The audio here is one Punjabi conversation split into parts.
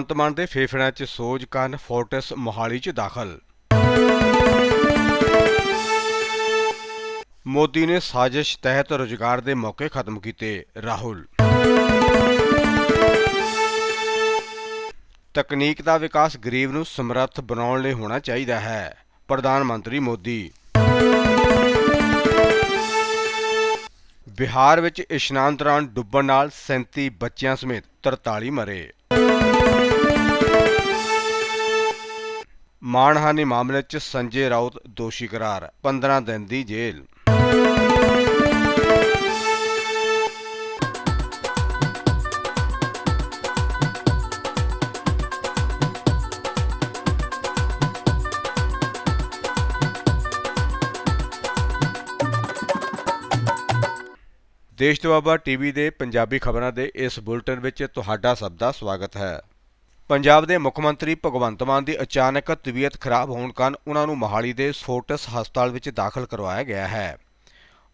ਭਗਵੰਤ ਮਾਨ ਦੇ ਫੇਫੜਿਆਂ 'ਚ ਸੋਜ ਕਾਰਨ ਫੋਰਟਸ ਮੋਹਾਲੀ 'ਚ ਦਾਖਲ। ਮੋਦੀ ਨੇ ਸਾਜ਼ਿਸ਼ ਤਹਿਤ ਰੁਜ਼ਗਾਰ ਦੇ ਮੌਕੇ ਖਤਮ ਕੀਤੇ, ਰਾਹੁਲ। ਤਕਨੀਕ ਦਾ ਵਿਕਾਸ ਗਰੀਬ ਨੂੰ ਸਮਰੱਥ ਬਣਾਉਣ ਲਈ ਹੋਣਾ ਚਾਹੀਦਾ ਹੈ, ਪ੍ਰਧਾਨ ਮੰਤਰੀ ਮੋਦੀ। ਬਿਹਾਰ ਵਿੱਚ ਇਸ਼ਨਾਨ ਦੌਰਾਨ ਡੁੱਬਣ ਨਾਲ 37 ਬੱਚਿਆਂ ਸਮੇਤ 43 ਮਰੇ। ਮਾਣਹਾਨੀ ਮਾਮਲੇ 'ਚ ਸੰਜੇ ਰਾਉਤ ਦੋਸ਼ੀ ਕਰਾਰ 15 ਦਿਨ ਦੀ ਜੇਲ੍ਹ। ਦੇਸ਼ ਦੁਆਬਾ ਟੀਵੀ ਦੇ ਪੰਜਾਬੀ ਖਬਰਾਂ ਦੇ ਇਸ ਬੁਲੇਟਿਨ ਵਿੱਚ ਤੁਹਾਡਾ ਸਭ ਦਾ ਸਵਾਗਤ ਹੈ। ਪੰਜਾਬ ਦੇ ਮੁੱਖ ਮੰਤਰੀ ਭਗਵੰਤ ਮਾਨ ਦੀ ਅਚਾਨਕ ਤਬੀਅਤ ਖਰਾਬ ਹੋਣ ਕਾਰਨ ਉਹਨਾਂ ਨੂੰ ਮੋਹਾਲੀ ਦੇ ਫੋਰਟਿਸ ਹਸਪਤਾਲ ਵਿੱਚ ਦਾਖਲ ਕਰਵਾਇਆ ਗਿਆ ਹੈ।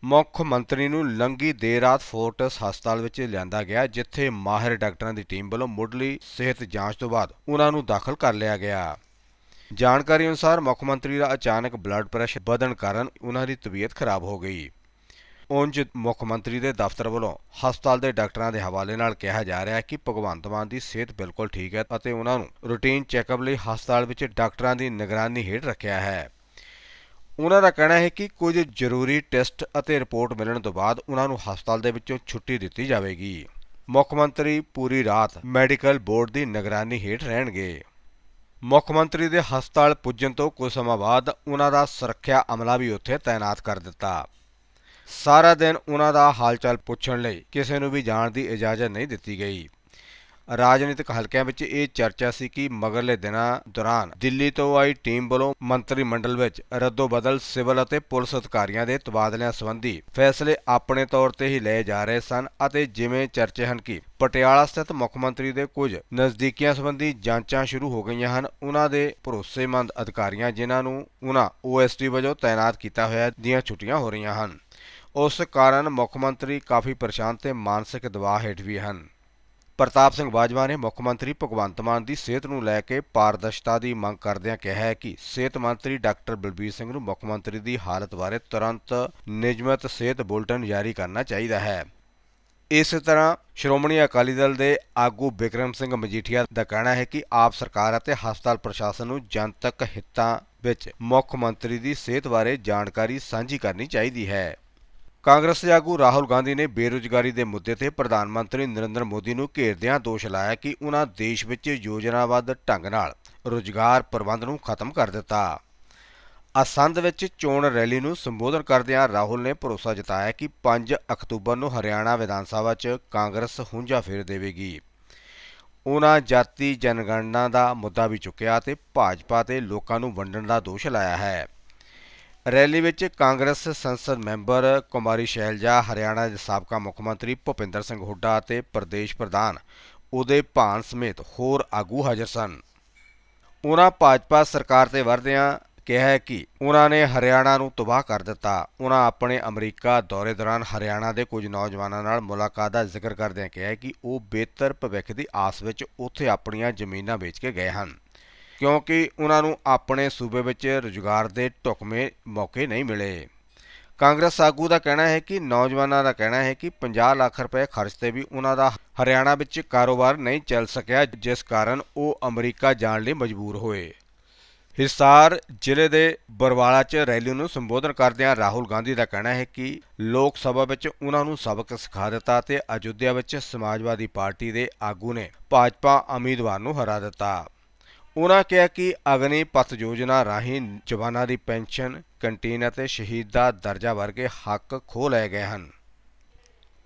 ਮੁੱਖ ਮੰਤਰੀ ਨੂੰ ਲੰਗੀ ਦੇਰ ਰਾਤ ਫੋਰਟਸ ਹਸਪਤਾਲ ਵਿੱਚ ਲਿਆਂਦਾ ਗਿਆ, ਜਿੱਥੇ ਮਾਹਿਰ ਡਾਕਟਰਾਂ ਦੀ ਟੀਮ ਵੱਲੋਂ ਮੁੱਢਲੀ ਸਿਹਤ ਜਾਂਚ ਤੋਂ ਬਾਅਦ ਉਹਨਾਂ ਨੂੰ ਦਾਖਲ ਕਰ ਲਿਆ ਗਿਆ। ਜਾਣਕਾਰੀ ਅਨੁਸਾਰ ਮੁੱਖ ਮੰਤਰੀ ਦਾ ਅਚਾਨਕ ਬਲੱਡ ਪ੍ਰੈਸ਼ਰ ਵਧਣ ਕਾਰਨ ਉਹਨਾਂ ਦੀ ਤਬੀਅਤ ਖਰਾਬ ਹੋ ਗਈ। ਉਂਝ ਮੁੱਖ ਮੰਤਰੀ ਦੇ ਦਫ਼ਤਰ ਵੱਲੋਂ ਹਸਪਤਾਲ ਦੇ ਡਾਕਟਰਾਂ ਦੇ ਹਵਾਲੇ ਨਾਲ ਕਿਹਾ ਜਾ ਰਿਹਾ ਹੈ ਕਿ ਭਗਵੰਤ ਮਾਨ ਦੀ ਸਿਹਤ ਬਿਲਕੁਲ ਠੀਕ ਹੈ ਅਤੇ ਉਹਨਾਂ ਨੂੰ ਰੂਟੀਨ ਚੈੱਕਅਪ ਲਈ ਹਸਪਤਾਲ ਵਿੱਚ ਡਾਕਟਰਾਂ ਦੀ ਨਿਗਰਾਨੀ ਹੇਠ ਰੱਖਿਆ ਹੈ। ਉਹਨਾਂ ਦਾ ਕਹਿਣਾ ਹੈ ਕਿ ਕੁਝ ਜ਼ਰੂਰੀ ਟੈਸਟ ਅਤੇ ਰਿਪੋਰਟ ਮਿਲਣ ਤੋਂ ਬਾਅਦ ਉਹਨਾਂ ਨੂੰ ਹਸਪਤਾਲ ਦੇ ਵਿੱਚੋਂ ਛੁੱਟੀ ਦਿੱਤੀ ਜਾਵੇਗੀ। ਮੁੱਖ ਮੰਤਰੀ ਪੂਰੀ ਰਾਤ ਮੈਡੀਕਲ ਬੋਰਡ ਦੀ ਨਿਗਰਾਨੀ ਹੇਠ ਰਹਿਣਗੇ। ਮੁੱਖ ਮੰਤਰੀ ਦੇ ਹਸਪਤਾਲ ਪੁੱਜਣ ਤੋਂ ਕੁਝ ਸਮਾਂ ਬਾਅਦ ਉਹਨਾਂ ਦਾ ਸੁਰੱਖਿਆ ਅਮਲਾ ਵੀ ਉੱਥੇ ਤਾਇਨਾਤ ਕਰ ਦਿੱਤਾ। ਸਾਰਾ ਦਿਨ ਉਹਨਾਂ ਦਾ ਹਾਲਚਾਲ ਪੁੱਛਣ ਲਈ ਕਿਸੇ ਨੂੰ ਵੀ ਜਾਣ ਦੀ ਇਜਾਜ਼ਤ ਨਹੀਂ ਦਿੱਤੀ ਗਈ। ਰਾਜਨੀਤਿਕ ਹਲਕਿਆਂ ਵਿੱਚ ਇਹ ਚਰਚਾ ਸੀ ਕਿ ਮਗਰਲੇ ਦਿਨਾਂ ਦੌਰਾਨ ਦਿੱਲੀ ਤੋਂ ਆਈ ਟੀਮ ਵੱਲੋਂ ਮੰਤਰੀ ਮੰਡਲ ਵਿੱਚ ਰੱਦੋ-ਬਦਲ ਸਿਵਲ ਅਤੇ ਪੁਲਿਸ ਅਧਿਕਾਰੀਆਂ ਦੇ ਤਬਾਦਲਿਆਂ ਸੰਬੰਧੀ ਫੈਸਲੇ ਆਪਣੇ ਤੌਰ ਤੇ ਹੀ ਲਏ ਜਾ ਰਹੇ ਸਨ ਅਤੇ ਜਿਵੇਂ ਚਰਚੇ ਹਨ ਕਿ ਪਟਿਆਲਾ ਸਥਿਤ ਮੁੱਖ ਮੰਤਰੀ ਦੇ ਕੁਝ ਨਜ਼ਦੀਕੀਆਂ ਸੰਬੰਧੀ ਜਾਂਚਾਂ ਸ਼ੁਰੂ ਹੋ ਗਈਆਂ ਹਨ। ਉਹਨਾਂ ਦੇ ਭਰੋਸੇਮੰਦ ਅਧਿਕਾਰੀਆਂ ਜਿਨ੍ਹਾਂ ਨੂੰ ਉਹਨਾਂ ਓਐਸਟੀ ਵਜੋਂ ਤਾਇਨਾਤ ਕੀਤਾ ਹੋਇਆ ਦੀਆਂ ਛੁੱਟੀਆਂ ਹੋ ਰਹੀਆਂ ਹਨ। ਉਸ ਕਾਰਨ ਮੁੱਖ ਮੰਤਰੀ ਕਾਫੀ ਪਰੇਸ਼ਾਨ ਤੇ ਮਾਨਸਿਕ ਦਬਾਅ ਹੇਠ ਵੀ ਹਨ। ਪ੍ਰਤਾਪ ਸਿੰਘ ਬਾਜਵਾ ਨੇ ਮੁੱਖ ਮੰਤਰੀ ਭਗਵੰਤ ਮਾਨ ਦੀ ਸਿਹਤ ਨੂੰ ਲੈ ਕੇ ਪਾਰਦਰਸ਼ਤਾ ਦੀ ਮੰਗ ਕਰਦਿਆਂ ਕਿਹਾ ਹੈ ਕਿ ਸਿਹਤ ਮੰਤਰੀ ਡਾਕਟਰ ਬਲਬੀਰ ਸਿੰਘ ਨੂੰ ਮੁੱਖ ਮੰਤਰੀ ਦੀ ਹਾਲਤ ਬਾਰੇ ਤੁਰੰਤ ਨਿਯਮਤ ਸਿਹਤ ਬੁਲਟਨ ਜਾਰੀ ਕਰਨਾ ਚਾਹੀਦਾ ਹੈ। ਇਸੇ ਤਰ੍ਹਾਂ ਸ਼੍ਰੋਮਣੀ ਅਕਾਲੀ ਦਲ ਦੇ ਆਗੂ ਬਿਕਰਮ ਸਿੰਘ ਮਜੀਠੀਆ ਦਾ ਕਹਿਣਾ ਹੈ ਕਿ ਆਪ ਸਰਕਾਰ ਅਤੇ ਹਸਪਤਾਲ ਪ੍ਰਸ਼ਾਸਨ ਨੂੰ ਜਨਤਕ ਹਿੱਤਾਂ ਵਿੱਚ ਮੁੱਖ ਮੰਤਰੀ ਦੀ ਸਿਹਤ ਬਾਰੇ ਜਾਣਕਾਰੀ ਸਾਂਝੀ ਕਰਨੀ ਚਾਹੀਦੀ ਹੈ। ਕਾਂਗਰਸ ਦੇ ਆਗੂ ਰਾਹੁਲ ਗਾਂਧੀ ਨੇ ਬੇਰੁਜ਼ਗਾਰੀ ਦੇ ਮੁੱਦੇ ਤੇ ਪ੍ਰਧਾਨ ਮੰਤਰੀ ਨਰਿੰਦਰ ਮੋਦੀ ਨੂੰ ਘੇਰਦਿਆਂ ਦੋਸ਼ ਲਾਇਆ ਕਿ ਉਹਨਾਂ ਦੇਸ਼ ਵਿੱਚ ਯੋਜਨਾਬੱਧ ਢੰਗ ਨਾਲ ਰੁਜ਼ਗਾਰ ਪ੍ਰਬੰਧ ਨੂੰ ਖਤਮ ਕਰ ਦਿੱਤਾ। ਅਸੰਧ ਵਿੱਚ ਚੋਣ ਰੈਲੀ ਨੂੰ ਸੰਬੋਧਨ ਕਰਦਿਆਂ ਰਾਹੁਲ ਨੇ ਭਰੋਸਾ ਜਤਾਇਆ ਕਿ 5 ਅਕਤੂਬਰ ਨੂੰ ਹਰਿਆਣਾ ਵਿਧਾਨ ਸਭਾ 'ਚ ਕਾਂਗਰਸ ਹੁੰਜਾ ਫੇਰ ਦੇਵੇਗੀ। ਉਹਨਾਂ ਜਾਤੀ ਜਨਗਣਨਾ ਦਾ ਮੁੱਦਾ ਵੀ ਚੁੱਕਿਆ ਤੇ ਭਾਜਪਾ ਤੇ ਲੋਕਾਂ ਨੂੰ ਵੰਡਣ ਦਾ ਦੋਸ਼ ਲਾਇਆ ਹੈ। ਰੈਲੀ ਵਿੱਚ ਕਾਂਗਰਸ ਸੰਸਦ ਮੈਂਬਰ ਕੁਮਾਰੀ ਸ਼ੈਲਜਾ, ਹਰਿਆਣਾ ਦੇ ਸਾਬਕਾ ਮੁੱਖ ਮੰਤਰੀ ਭੁਪਿੰਦਰ ਸਿੰਘ ਹੁੱਡਾ ਅਤੇ ਪ੍ਰਦੇਸ਼ ਪ੍ਰਧਾਨ ਉਦੇ ਭਾਨ ਸਮੇਤ ਹੋਰ ਆਗੂ ਹਾਜ਼ਰ ਸਨ। ਉਹਨਾਂ ਭਾਜਪਾ ਸਰਕਾਰ ਤੇ ਵਰਦਿਆਂ ਕਿਹਾ ਕਿ ਉਹਨਾਂ ਨੇ ਹਰਿਆਣਾ ਨੂੰ ਤਬਾਹ ਕਰ ਦਿੱਤਾ। ਉਹਨਾਂ ਆਪਣੇ ਅਮਰੀਕਾ ਦੌਰੇ ਦੌਰਾਨ ਹਰਿਆਣਾ ਦੇ ਕੁਝ ਨੌਜਵਾਨਾਂ ਨਾਲ ਮੁਲਾਕਾਤ ਦਾ ਜ਼ਿਕਰ ਕਰਦਿਆਂ ਕਿਹਾ ਕਿ ਉਹ ਬਿਹਤਰ ਭਵਿੱਖ ਦੀ ਆਸ ਵਿੱਚ ਉੱਥੇ ਆਪਣੀਆਂ ਜ਼ਮੀਨਾਂ ਵੇਚ ਕੇ ਗਏ ਹਨ। ਕਿਉਂਕਿ ਉਹਨਾਂ ਨੂੰ ਆਪਣੇ ਸੂਬੇ ਵਿੱਚ ਰੁਜ਼ਗਾਰ ਦੇ ਢੁਕਵੇਂ ਮੌਕੇ ਨਹੀਂ ਮਿਲੇ। ਕਾਂਗਰਸ ਆਗੂ ਦਾ ਕਹਿਣਾ ਹੈ ਕਿ, ਨੌਜਵਾਨਾਂ ਦਾ ਕਹਿਣਾ ਹੈ ਕਿ 50 ਲੱਖ ਰੁਪਏ ਖਰਚ ਤੇ ਵੀ ਉਹਨਾਂ ਦਾ ਹਰਿਆਣਾ ਵਿੱਚ ਕਾਰੋਬਾਰ ਨਹੀਂ ਚੱਲ ਸਕਿਆ, ਜਿਸ ਕਾਰਨ ਉਹ ਅਮਰੀਕਾ ਜਾਣ ਲਈ ਮਜਬੂਰ ਹੋਏ। ਹਿਸਾਰ ਜ਼ਿਲ੍ਹੇ ਦੇ ਬਰਵਾਲਾ 'ਚ ਰੈਲੀ ਨੂੰ ਸੰਬੋਧਨ ਕਰਦਿਆਂ ਰਾਹੁਲ ਗਾਂਧੀ ਦਾ ਕਹਿਣਾ ਹੈ ਕਿ, ਲੋਕ ਸਭਾ ਵਿੱਚ ਉਹਨਾਂ ਨੂੰ ਸਬਕ ਸਿਖਾ ਦਿੱਤਾ ਤੇ ਅਯੁੱਧਿਆ ਵਿੱਚ ਸਮਾਜਵਾਦੀ ਪਾਰਟੀ ਦੇ ਆਗੂ ਨੇ ਭਾਜਪਾ ਉਮੀਦਵਾਰ ਨੂੰ ਹਰਾ ਦਿੱਤਾ। ਉਹਨਾਂ ਕਿਹਾ ਕਿ ਅਗਨੀ ਪਥ ਯੋਜਨਾ ਰਾਹੀਂ ਜਵਾਨਾਂ ਦੀ ਪੈਨਸ਼ਨ, ਕੰਟੀਨ ਅਤੇ ਸ਼ਹੀਦ ਦਾ ਦਰਜਾ ਵਰਗੇ ਹੱਕ ਖੋਹ ਲਏ ਗਏ ਹਨ।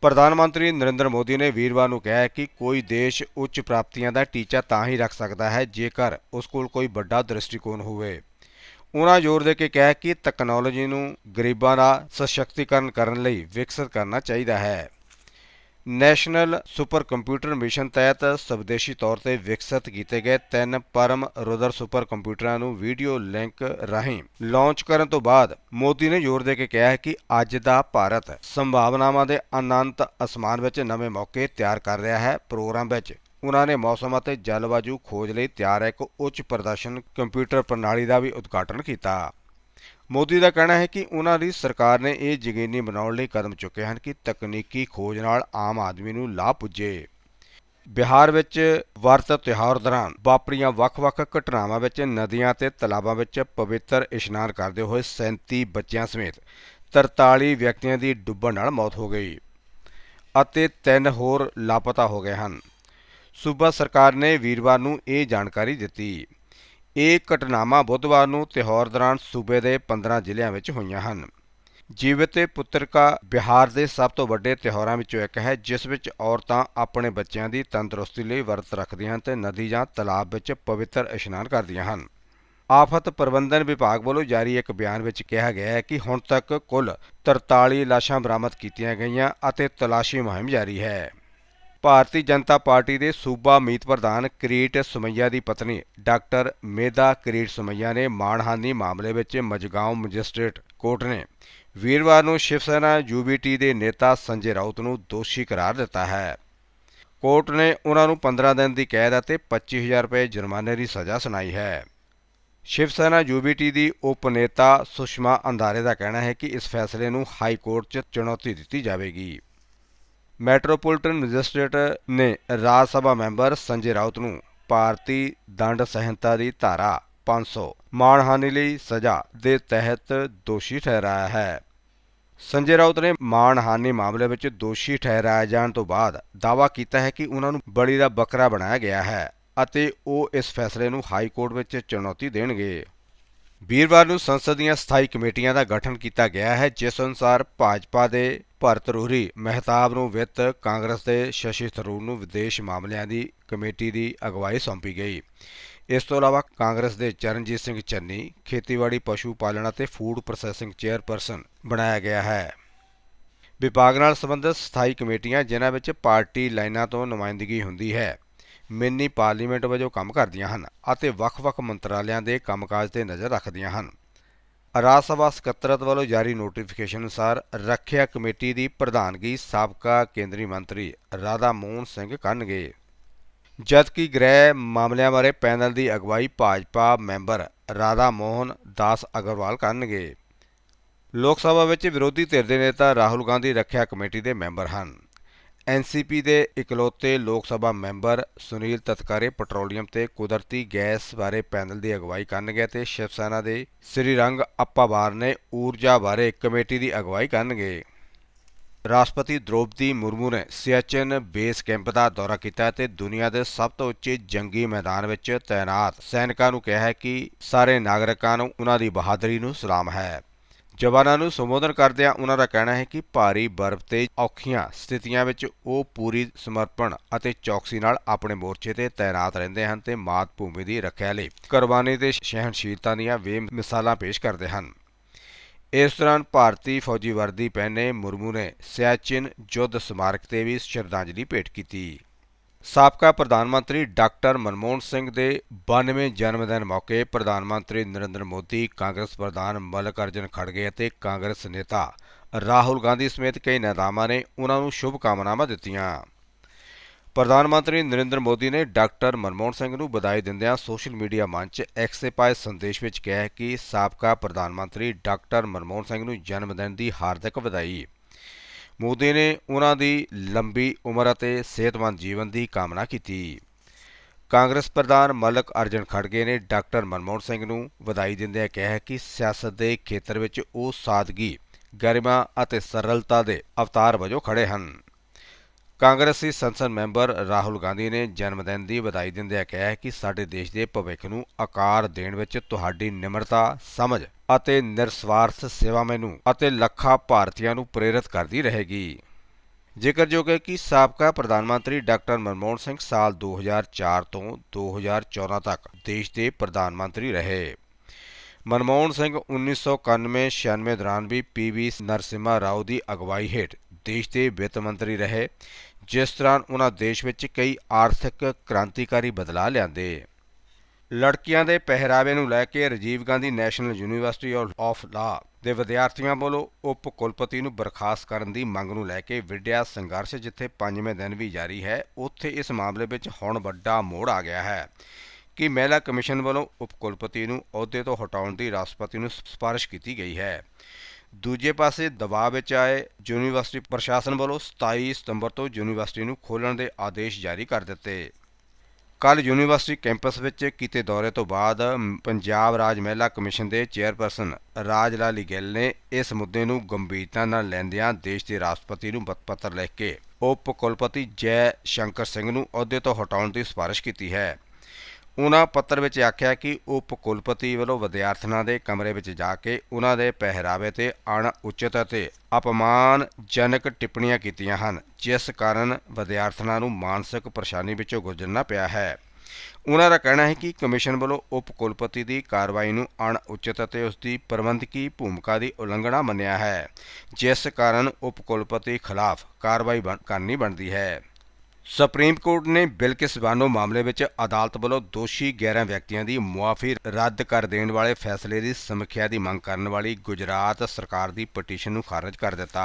ਪ੍ਰਧਾਨ ਮੰਤਰੀ ਨਰਿੰਦਰ ਮੋਦੀ ਨੇ ਵੀਰਵਾਰ ਨੂੰ ਕਿਹਾ ਕਿ ਕੋਈ ਦੇਸ਼ ਉੱਚ ਪ੍ਰਾਪਤੀਆਂ ਦਾ ਟੀਚਾ ਤਾਂ ਹੀ ਰੱਖ ਸਕਦਾ ਹੈ ਜੇਕਰ ਉਸ ਕੋਲ ਕੋਈ ਵੱਡਾ ਦ੍ਰਿਸ਼ਟੀਕੋਣ ਹੋਵੇ। ਉਹਨਾਂ ਜ਼ੋਰ ਦੇ ਕੇ ਕਿਹਾ ਕਿ ਤਕਨਾਲੋਜੀ ਨੂੰ ਗਰੀਬਾਂ ਦਾ ਸਸ਼ਕਤੀਕਰਨ ਕਰਨ ਲਈ ਵਿਕਸਿਤ ਕਰਨਾ ਚਾਹੀਦਾ ਹੈ। ਨੈਸ਼ਨਲ ਸੁਪਰ ਕੰਪਿਊਟਰ ਮਿਸ਼ਨ ਤਹਿਤ ਸਵਦੇਸ਼ੀ ਤੌਰ ਤੇ ਵਿਕਸਿਤ ਕੀਤੇ ਗਏ ਤਿੰਨ ਪਰਮ ਰੁਦਰ ਸੁਪਰ ਕੰਪਿਊਟਰਾਂ ਨੂੰ ਵੀਡੀਓ ਲਿੰਕ ਰਾਹੀਂ ਲਾਂਚ ਕਰਨ ਤੋਂ ਬਾਅਦ ਮੋਦੀ ਨੇ ਜ਼ੋਰ ਦੇ ਕੇ ਕਿਹਾ ਹੈ ਕਿ ਅੱਜ ਦਾ ਭਾਰਤ ਸੰਭਾਵਨਾਵਾਂ ਦੇ ਅਨੰਤ ਅਸਮਾਨ ਵਿੱਚ ਨਵੇਂ ਮੌਕੇ ਤਿਆਰ ਕਰ ਰਿਹਾ ਹੈ। ਪ੍ਰੋਗਰਾਮ ਵਿੱਚ ਉਹਨਾਂ ਨੇ ਮੌਸਮ ਅਤੇ ਜਲਵਾਯੂ ਖੋਜ ਲਈ ਤਿਆਰ ਇੱਕ ਉੱਚ ਪ੍ਰਦਰਸ਼ਨ ਕੰਪਿਊਟਰ ਪ੍ਰਣਾਲੀ ਦਾ ਵੀ ਉਦਘਾਟਨ ਕੀਤਾ। ਮੋਦੀ ਦਾ ਕਹਿਣਾ ਹੈ ਕਿ ਉਹਨਾਂ ਦੀ ਸਰਕਾਰ ਨੇ ਇਹ ਯਕੀਨੀ ਬਣਾਉਣ ਲਈ ਕਦਮ ਚੁੱਕੇ ਹਨ ਕਿ ਤਕਨੀਕੀ ਖੋਜ ਨਾਲ ਆਮ ਆਦਮੀ ਨੂੰ ਲਾਭ ਪੁੱਜੇ। ਬਿਹਾਰ ਵਿੱਚ ਵਰਤ ਤਿਉਹਾਰ ਦੌਰਾਨ ਵਾਪਰੀਆਂ ਵੱਖ-ਵੱਖ ਘਟਨਾਵਾਂ ਵਿੱਚ ਨਦੀਆਂ ਤੇ ਤਲਾਬਾਂ ਵਿੱਚ ਪਵਿੱਤਰ ਇਸ਼ਨਾਨ ਕਰਦੇ ਹੋਏ 37 ਬੱਚਿਆਂ ਸਮੇਤ 43 ਵਿਅਕਤੀਆਂ ਦੀ ਡੁੱਬਣ ਨਾਲ ਮੌਤ ਹੋ ਗਈ ਅਤੇ ਤਿੰਨ ਹੋਰ ਲਾਪਤਾ ਹੋ ਗਏ ਹਨ। ਸੂਬਾ ਸਰਕਾਰ ਨੇ ਵੀਰਵਾਰ ਨੂੰ ਇਹ ਜਾਣਕਾਰੀ ਦਿੱਤੀ। ਇਹ ਘਟਨਾਵਾਂ ਬੁੱਧਵਾਰ ਨੂੰ ਤਿਉਹਾਰ ਦੌਰਾਨ ਸੂਬੇ ਦੇ 15 ਜ਼ਿਲ੍ਹਿਆਂ ਵਿੱਚ ਹੋਈਆਂ ਹਨ। ਜੀਵਤ ਪੁੱਤਰਕਾ ਬਿਹਾਰ ਦੇ ਸਭ ਤੋਂ ਵੱਡੇ ਤਿਉਹਾਰਾਂ ਵਿੱਚੋਂ ਇੱਕ ਹੈ, ਜਿਸ ਵਿੱਚ ਔਰਤਾਂ ਆਪਣੇ ਬੱਚਿਆਂ ਦੀ ਤੰਦਰੁਸਤੀ ਲਈ ਵਰਤ ਰੱਖਦੀਆਂ ਹਨ ਤੇ ਨਦੀ ਜਾਂ ਤਲਾਬ ਵਿੱਚ ਪਵਿੱਤਰ ਇਸ਼ਨਾਨ ਕਰਦੀਆਂ ਹਨ। ਆਫਤ ਪ੍ਰਬੰਧਨ ਵਿਭਾਗ ਵੱਲੋਂ ਜਾਰੀ ਇੱਕ ਬਿਆਨ ਵਿੱਚ ਕਿਹਾ ਗਿਆ ਹੈ ਕਿ ਹੁਣ ਤੱਕ ਕੁੱਲ 43 ਲਾਸ਼ਾਂ ਬਰਾਮਦ ਕੀਤੀਆਂ ਗਈਆਂ ਅਤੇ ਤਲਾਸ਼ੀ ਮੁਹਿੰਮ ਜਾਰੀ ਹੈ। ਭਾਰਤੀ ਜਨਤਾ ਪਾਰਟੀ ਦੇ ਸੂਬਾ ਮੀਤ ਪ੍ਰਧਾਨ ਕਿਰੀਟ ਸੁਮਈਆ ਦੀ ਪਤਨੀ ਡਾਕਟਰ ਮੇਦਾ ਕਿਰੀਟ ਸੁਮਈਆ ਨੇ ਮਾਣਹਾਨੀ ਮਾਮਲੇ ਵਿੱਚ ਮਜਗਾਉਂ ਮੈਜਿਸਟ੍ਰੇਟ ਕੋਰਟ ਨੇ ਵੀਰਵਾਰ ਨੂੰ ਸ਼ਿਵ ਸੈਨਾ ਯੂਬੀਟੀ ਦੇ ਨੇਤਾ ਸੰਜੇ ਰਾਉਤ ਨੂੰ ਦੋਸ਼ੀ ਕਰਾਰ ਦਿੱਤਾ ਹੈ। ਕੋਰਟ ਨੇ ਉਹਨਾਂ ਨੂੰ 15 ਦਿਨ ਦੀ ਕੈਦ ਅਤੇ 25000 ਰੁਪਏ ਜੁਰਮਾਨੇ ਦੀ ਸਜ਼ਾ ਸੁਣਾਈ ਹੈ। ਸ਼ਿਵ ਸੈਨਾ ਯੂਬੀਟੀ ਦੀ ਉਪ ਨੇਤਾ ਸੁਸ਼ਮਾ ਅੰਧਾਰੇ ਦਾ ਕਹਿਣਾ ਹੈ ਕਿ ਇਸ ਫੈਸਲੇ ਨੂੰ ਹਾਈ ਕੋਰਟ 'ਚ ਚੁਣੌਤੀ ਦਿੱਤੀ ਜਾਵੇਗੀ। ਮੈਟਰੋਪੋਲੀਟਨ ਮੈਜਿਸਟ੍ਰੇਟ ਨੇ ਰਾਜ ਸਭਾ ਮੈਂਬਰ ਸੰਜੇ ਰਾਉਤ ਨੂੰ ਭਾਰਤੀ ਦੰਡ ਸੰਹਿਤਾ ਦੀ ਧਾਰਾ 500 ਮਾਣਹਾਨੀ ਲਈ ਸਜ਼ਾ ਦੇ ਤਹਿਤ ਦੋਸ਼ੀ ਠਹਿਰਾਇਆ ਹੈ। ਸੰਜੇ ਰਾਉਤ ਨੇ ਮਾਣਹਾਨੀ ਮਾਮਲੇ ਵਿੱਚ ਦੋਸ਼ੀ ਠਹਿਰਾਏ ਜਾਣ ਤੋਂ ਬਾਅਦ ਦਾਅਵਾ ਕੀਤਾ ਹੈ ਕਿ ਉਹਨਾਂ ਨੂੰ ਬਲੀ ਦਾ ਬੱਕਰਾ ਬਣਾਇਆ ਗਿਆ ਹੈ ਅਤੇ ਉਹ ਇਸ ਫੈਸਲੇ ਨੂੰ ਹਾਈ ਕੋਰਟ ਵਿੱਚ ਚੁਣੌਤੀ ਦੇਣਗੇ। ਵੀਰਵਾਰ ਨੂੰ ਸੰਸਦ ਦੀਆਂ ਸਥਾਈ ਕਮੇਟੀਆਂ ਦਾ ਗਠਨ ਕੀਤਾ ਗਿਆ ਹੈ, ਜਿਸ ਅਨੁਸਾਰ ਭਾਜਪਾ ਦੇ ਭਰਤ ਰੂਹਰੀ ਮਹਿਤਾਬ ਨੂੰ ਵਿੱਤ, ਕਾਂਗਰਸ ਦੇ ਸ਼ਸ਼ੀ ਥਰੂਰ ਨੂੰ ਵਿਦੇਸ਼ ਮਾਮਲਿਆਂ ਦੀ ਕਮੇਟੀ ਦੀ ਅਗਵਾਈ ਸੌਂਪੀ ਗਈ। ਇਸ ਤੋਂ ਇਲਾਵਾ ਕਾਂਗਰਸ ਦੇ ਚਰਨਜੀਤ ਸਿੰਘ ਚੰਨੀ, ਖੇਤੀਬਾੜੀ, ਪਸ਼ੂ ਪਾਲਣ ਅਤੇ ਫੂਡ ਪ੍ਰੋਸੈਸਿੰਗ ਚੇਅਰਪਰਸਨ ਬਣਾਇਆ ਗਿਆ ਹੈ। ਵਿਭਾਗ ਨਾਲ ਸੰਬੰਧਿਤ ਸਥਾਈ ਕਮੇਟੀਆਂ, ਜਿਨ੍ਹਾਂ ਵਿੱਚ ਪਾਰਟੀ ਲਾਈਨਾਂ ਤੋਂ ਨੁਮਾਇੰਦਗੀ ਹੁੰਦੀ ਹੈ। ਮਿੰਨੀ ਪਾਰਲੀਮੈਂਟ ਵਜੋਂ ਕੰਮ ਕਰਦੀਆਂ ਹਨ ਅਤੇ ਵੱਖ-ਵੱਖ ਮੰਤਰਾਲਿਆਂ ਦੇ ਕੰਮਕਾਜ ਤੇ ਨਜ਼ਰ ਰੱਖਦੀਆਂ ਹਨ। ਰਾਜ ਸਭਾ ਸਕੱਤਰਤ ਵੱਲੋਂ ਜਾਰੀ ਨੋਟੀਫਿਕੇਸ਼ਨ ਅਨੁਸਾਰ ਰੱਖਿਆ ਕਮੇਟੀ ਦੀ ਪ੍ਰਧਾਨਗੀ ਸਾਬਕਾ ਕੇਂਦਰੀ ਮੰਤਰੀ ਰਾਧਾ ਮੋਹਨ ਸਿੰਘ ਕਰਨਗੇ। ਜਦਕਿ ਗ੍ਰਹਿ ਮਾਮਲਿਆਂ ਬਾਰੇ ਪੈਨਲ ਦੀ ਅਗਵਾਈ ਭਾਜਪਾ ਮੈਂਬਰ ਰਾਧਾ ਮੋਹਨ ਦਾਸ ਅਗਰਵਾਲ ਕਰਨਗੇ। ਲੋਕ ਸਭਾ ਵਿੱਚ ਵਿਰੋਧੀ ਧਿਰ ਦੇ ਨੇਤਾ ਰਾਹੁਲ ਗਾਂਧੀ ਰੱਖਿਆ ਕਮੇਟੀ ਦੇ ਮੈਂਬਰ ਹਨ। ਐਨਸੀਪੀ ਦੇ ਇਕਲੌਤੇ ਲੋਕ ਸਭਾ ਮੈਂਬਰ ਸੁਨੀਲ ਤਤਕਾਰੇ ਪੈਟਰੋਲੀਅਮ ਤੇ ਕੁਦਰਤੀ ਗੈਸ ਬਾਰੇ ਪੈਨਲ ਦੀ ਅਗਵਾਈ ਕਰਨਗੇ ਤੇ ਸ਼ਿਵ ਸੈਨਾ ਦੇ ਸ੍ਰੀ ਰੰਗ ਅੱਪਾਵਾਰ ਨੇ ਊਰਜਾ ਬਾਰੇ ਕਮੇਟੀ ਦੀ ਅਗਵਾਈ ਕਰਨਗੇ ਰਾਸ਼ਟਰਪਤੀ ਦ੍ਰੋਪਦੀ ਮੁਰਮੂ ਨੇ ਸਿਆਚਿਨ ਬੇਸ ਕੈਂਪ ਦਾ ਦੌਰਾ ਕੀਤਾ ਤੇ ਦੁਨੀਆ ਦੇ ਸਭ ਤੋਂ ਉੱਚੇ ਜੰਗੀ ਮੈਦਾਨ ਵਿੱਚ ਤਾਇਨਾਤ ਸੈਨਿਕਾਂ ਨੂੰ ਕਿਹਾ ਹੈ ਕਿ ਸਾਰੇ ਨਾਗਰਿਕਾਂ ਨੂੰ ਉਹਨਾਂ ਦੀ ਬਹਾਦਰੀ ਨੂੰ ਸਲਾਮ ਹੈ। ਜਵਾਨਾਂ ਨੂੰ ਸੰਬੋਧਨ ਕਰਦਿਆਂ ਉਹਨਾਂ ਦਾ ਕਹਿਣਾ ਹੈ ਕਿ ਭਾਰੀ ਬਰਫ਼ ਤੇ ਔਖੀਆਂ ਸਥਿਤੀਆਂ ਵਿੱਚ ਉਹ ਪੂਰੀ ਸਮਰਪਣ ਅਤੇ ਚੌਕਸੀ ਨਾਲ ਆਪਣੇ ਮੋਰਚੇ ਤੇ ਤਾਇਨਾਤ ਰਹਿੰਦੇ ਹਨ ਤੇ ਮਾਤ ਭੂਮੀ ਦੀ ਰੱਖਿਆ ਲਈ ਕੁਰਬਾਨੀ ਤੇ ਸਹਿਣਸ਼ੀਲਤਾ ਦੀਆਂ ਵੇ ਮਿਸਾਲਾਂ ਪੇਸ਼ ਕਰਦੇ ਹਨ। ਇਸ ਦੌਰਾਨ ਭਾਰਤੀ ਫੌਜੀ ਵਰਦੀ ਪਹਿਨੇ ਮੁਰਮੂ ਨੇ ਸਿਆਚਿਨ ਯੁੱਧ ਸਮਾਰਕ ਤੇ ਵੀ ਸ਼ਰਧਾਂਜਲੀ ਭੇਟ ਕੀਤੀ। ਸਾਬਕਾ ਪ੍ਰਧਾਨ ਮੰਤਰੀ ਡਾਕਟਰ ਮਨਮੋਹਨ ਸਿੰਘ ਦੇ 92ਵੇਂ ਜਨਮ ਦਿਨ ਮੌਕੇ ਪ੍ਰਧਾਨ ਮੰਤਰੀ ਨਰਿੰਦਰ ਮੋਦੀ, ਕਾਂਗਰਸ ਪ੍ਰਧਾਨ ਮਲਕ ਅਰਜਨ ਖੜਗੇ ਅਤੇ ਕਾਂਗਰਸ ਨੇਤਾ ਰਾਹੁਲ ਗਾਂਧੀ ਸਮੇਤ ਕਈ ਨੇਤਾਵਾਂ ਨੇ ਉਹਨਾਂ ਨੂੰ ਸ਼ੁਭ ਕਾਮਨਾਵਾਂ ਦਿੱਤੀਆਂ। ਪ੍ਰਧਾਨ ਮੰਤਰੀ ਨਰਿੰਦਰ ਮੋਦੀ ਨੇ ਡਾਕਟਰ ਮਨਮੋਹਨ ਸਿੰਘ ਨੂੰ ਵਧਾਈ ਦਿੰਦਿਆਂ ਸੋਸ਼ਲ ਮੀਡੀਆ ਮੰਚ ਐਕਸ ਤੇ ਪਾਏ ਸੰਦੇਸ਼ ਵਿੱਚ ਕਿਹਾ ਕਿ ਸਾਬਕਾ ਪ੍ਰਧਾਨ ਮੰਤਰੀ ਡਾਕਟਰ ਮਨਮੋਹਨ ਸਿੰਘ ਨੂੰ ਜਨਮ ਦਿਨ ਦੀ ਹਾਰਦਿਕ ਵਧਾਈ। ਮੋਦੀ ਨੇ ਉਹਨਾਂ ਦੀ ਲੰਬੀ ਉਮਰ ਅਤੇ ਸਿਹਤਮੰਦ ਜੀਵਨ ਦੀ ਕਾਮਨਾ ਕੀਤੀ। ਕਾਂਗਰਸ ਪ੍ਰਧਾਨ ਮਲਕ ਅਰਜਨ ਖੜਗੇ ਨੇ ਡਾਕਟਰ ਮਨਮੋਹਨ ਸਿੰਘ ਨੂੰ ਵਧਾਈ ਦਿੰਦਿਆਂ ਕਿਹਾ ਕਿ ਸਿਆਸਤ ਦੇ ਖੇਤਰ ਵਿੱਚ ਉਹ ਸਾਦਗੀ ਗਰਿਮਾ ਅਤੇ ਸਰਲਤਾ ਦੇ ਅਵਤਾਰ ਵਜੋਂ ਖੜੇ ਹਨ। ਕਾਂਗਰਸੀ ਸੰਸਦ ਮੈਂਬਰ ਰਾਹੁਲ ਗਾਂਧੀ ਨੇ ਜਨਮ ਦਿਨ ਦੀ ਵਧਾਈ ਦਿੰਦਿਆਂ ਕਿਹਾ ਕਿ ਸਾਡੇ ਦੇਸ਼ ਦੇ ਭਵਿੱਖ ਨੂੰ ਆਕਾਰ ਦੇਣ ਵਿੱਚ ਤੁਹਾਡੀ ਨਿਮਰਤਾ, ਸਮਝ ਅਤੇ ਨਿਰਸਵਾਰਥ ਸੇਵਾ ਮੈਨੂੰ ਅਤੇ ਲੱਖਾਂ ਭਾਰਤੀਆਂ ਨੂੰ ਪ੍ਰੇਰਿਤ ਕਰਦੀ ਰਹੇਗੀ। ਜ਼ਿਕਰਯੋਗ ਹੈ ਕਿ ਸਾਬਕਾ ਪ੍ਰਧਾਨ ਮੰਤਰੀ ਡਾਕਟਰ ਮਨਮੋਹਨ ਸਿੰਘ ਸਾਲ 2004 ਤੋਂ 2014 ਤੱਕ ਦੇਸ਼ ਦੇ ਪ੍ਰਧਾਨ ਮੰਤਰੀ ਰਹੇ। ਮਨਮੋਹਨ ਸਿੰਘ 1991-96 ਦੌਰਾਨ ਵੀ ਪੀਵੀ ਨਰਸਿਮਾ ਰਾਓ ਦੀ ਅਗਵਾਈ ਹੇਠ ਦੇਸ਼ ਦੇ ਵਿੱਤ ਮੰਤਰੀ ਰਹੇ, ਜਿਸ ਦੌਰਾਨ ਉਹਨਾਂ ਦੇਸ਼ ਵਿੱਚ ਕਈ ਆਰਥਿਕ ਕ੍ਰਾਂਤੀਕਾਰੀ ਬਦਲਾਅ ਲਿਆਂਦੇ। ਲੜਕੀਆਂ ਦੇ ਪਹਿਰਾਵੇ ਨੂੰ ਲੈ ਕੇ Rajiv Gandhi national university of law ਦੇ ਵਿਦਿਆਰਥੀਆਂ ਵੱਲੋਂ ਉਪ ਕੁਲਪਤੀ ਨੂੰ ਬਰਖਾਸਤ ਕਰਨ ਦੀ ਮੰਗ ਨੂੰ ਲੈ ਕੇ ਵਿੱਢਿਆ ਸੰਘਰਸ਼ ਜਿੱਥੇ ਪੰਜਵੇਂ ਦਿਨ ਵੀ ਜਾਰੀ ਹੈ, ਉੱਥੇ ਇਸ ਮਾਮਲੇ ਵਿੱਚ ਹੁਣ ਵੱਡਾ ਮੋੜ ਆ ਗਿਆ ਹੈ ਕਿ ਮਹਿਲਾ ਕਮਿਸ਼ਨ ਵੱਲੋਂ ਉਪ ਕੁਲਪਤੀ ਨੂੰ ਅਹੁਦੇ ਤੋਂ ਹਟਾਉਣ ਦੀ ਰਾਸ਼ਟਰਪਤੀ ਨੂੰ ਸਿਫਾਰਿਸ਼ ਕੀਤੀ ਗਈ ਹੈ। ਦੂਜੇ ਪਾਸੇ ਦਬਾਅ ਵਿੱਚ ਆਏ ਯੂਨੀਵਰਸਿਟੀ ਪ੍ਰਸ਼ਾਸਨ ਵੱਲੋਂ 27 ਸਤੰਬਰ ਤੋਂ ਯੂਨੀਵਰਸਿਟੀ ਨੂੰ ਖੋਲ੍ਹਣ ਦੇ ਆਦੇਸ਼ ਜਾਰੀ ਕਰ ਦਿੱਤੇ। ਕੱਲ ਯੂਨੀਵਰਸਿਟੀ ਕੈਂਪਸ ਵਿੱਚ ਕੀਤੇ ਦੌਰੇ ਤੋਂ ਬਾਅਦ ਪੰਜਾਬ ਰਾਜ ਮਹਿਲਾ ਕਮਿਸ਼ਨ ਦੇ ਚੇਅਰਪਰਸਨ ਰਾਜ ਲਾਲੀ ਗਿੱਲ ਨੇ ਇਸ ਮੁੱਦੇ ਨੂੰ ਗੰਭੀਰਤਾ ਨਾਲ ਲੈਂਦਿਆਂ ਦੇਸ਼ ਦੇ ਰਾਸ਼ਟਰਪਤੀ ਨੂੰ ਮਤ ਪੱਤਰ ਲਿਖ ਕੇ ਉਪ ਕੁਲਪਤੀ ਜੈ ਸ਼ੰਕਰ ਸਿੰਘ ਨੂੰ ਅਹੁਦੇ ਤੋਂ ਹਟਾਉਣ ਦੀ ਸਿਫਾਰਿਸ਼ ਕੀਤੀ ਹੈ। ਉਹਨਾਂ ਪੱਤਰ ਵਿੱਚ ਆਖਿਆ ਕਿ ਉਪ ਕੁਲਪਤੀ ਵੱਲੋਂ ਵਿਦਿਆਰਥਣਾਂ ਦੇ ਕਮਰੇ ਵਿੱਚ ਜਾ ਕੇ ਉਹਨਾਂ ਦੇ ਪਹਿਰਾਵੇ ਤੇ ਅਣਉਚਿਤ ਅਤੇ ਅਪਮਾਨਜਨਕ ਟਿੱਪਣੀਆਂ ਕੀਤੀਆਂ ਹਨ, ਜਿਸ ਕਾਰਨ ਵਿਦਿਆਰਥਣਾਂ ਨੂੰ ਮਾਨਸਿਕ ਪਰੇਸ਼ਾਨੀ ਵਿੱਚੋਂ ਗੁਜ਼ਰਨਾ ਪਿਆ ਹੈ। ਉਹਨਾਂ ਦਾ ਕਹਿਣਾ ਹੈ ਕਿ ਕਮਿਸ਼ਨ ਵੱਲੋਂ ਉਪ ਕੁਲਪਤੀ ਦੀ ਕਾਰਵਾਈ ਨੂੰ ਅਣਉਚਿਤ ਅਤੇ ਉਸ ਦੀ ਪ੍ਰਬੰਧਕੀ ਭੂਮਿਕਾ ਦੀ ਉਲੰਘਣਾ ਮੰਨਿਆ ਹੈ, ਜਿਸ ਕਾਰਨ ਉਪ ਕੁਲਪਤੀ ਖਿਲਾਫ ਕਾਰਵਾਈ ਬਣ- ਕਰਨੀ ਬਣਦੀ ਹੈ। ਸੁਪਰੀਮ ਕੋਰਟ ਨੇ ਬਿਲਕਿਸ ਬਾਨੋ ਮਾਮਲੇ ਵਿੱਚ ਅਦਾਲਤ ਵੱਲੋਂ ਦੋਸ਼ੀ 11 ਵਿਅਕਤੀਆਂ ਦੀ ਮੁਆਫੀ ਰੱਦ ਕਰ ਦੇਣ ਵਾਲੇ ਫੈਸਲੇ ਦੀ ਸਮੀਖਿਆ ਦੀ ਮੰਗ ਕਰਨ ਵਾਲੀ ਗੁਜਰਾਤ ਸਰਕਾਰ ਦੀ ਪਟੀਸ਼ਨ ਨੂੰ ਖਾਰਜ ਕਰ ਦਿੱਤਾ।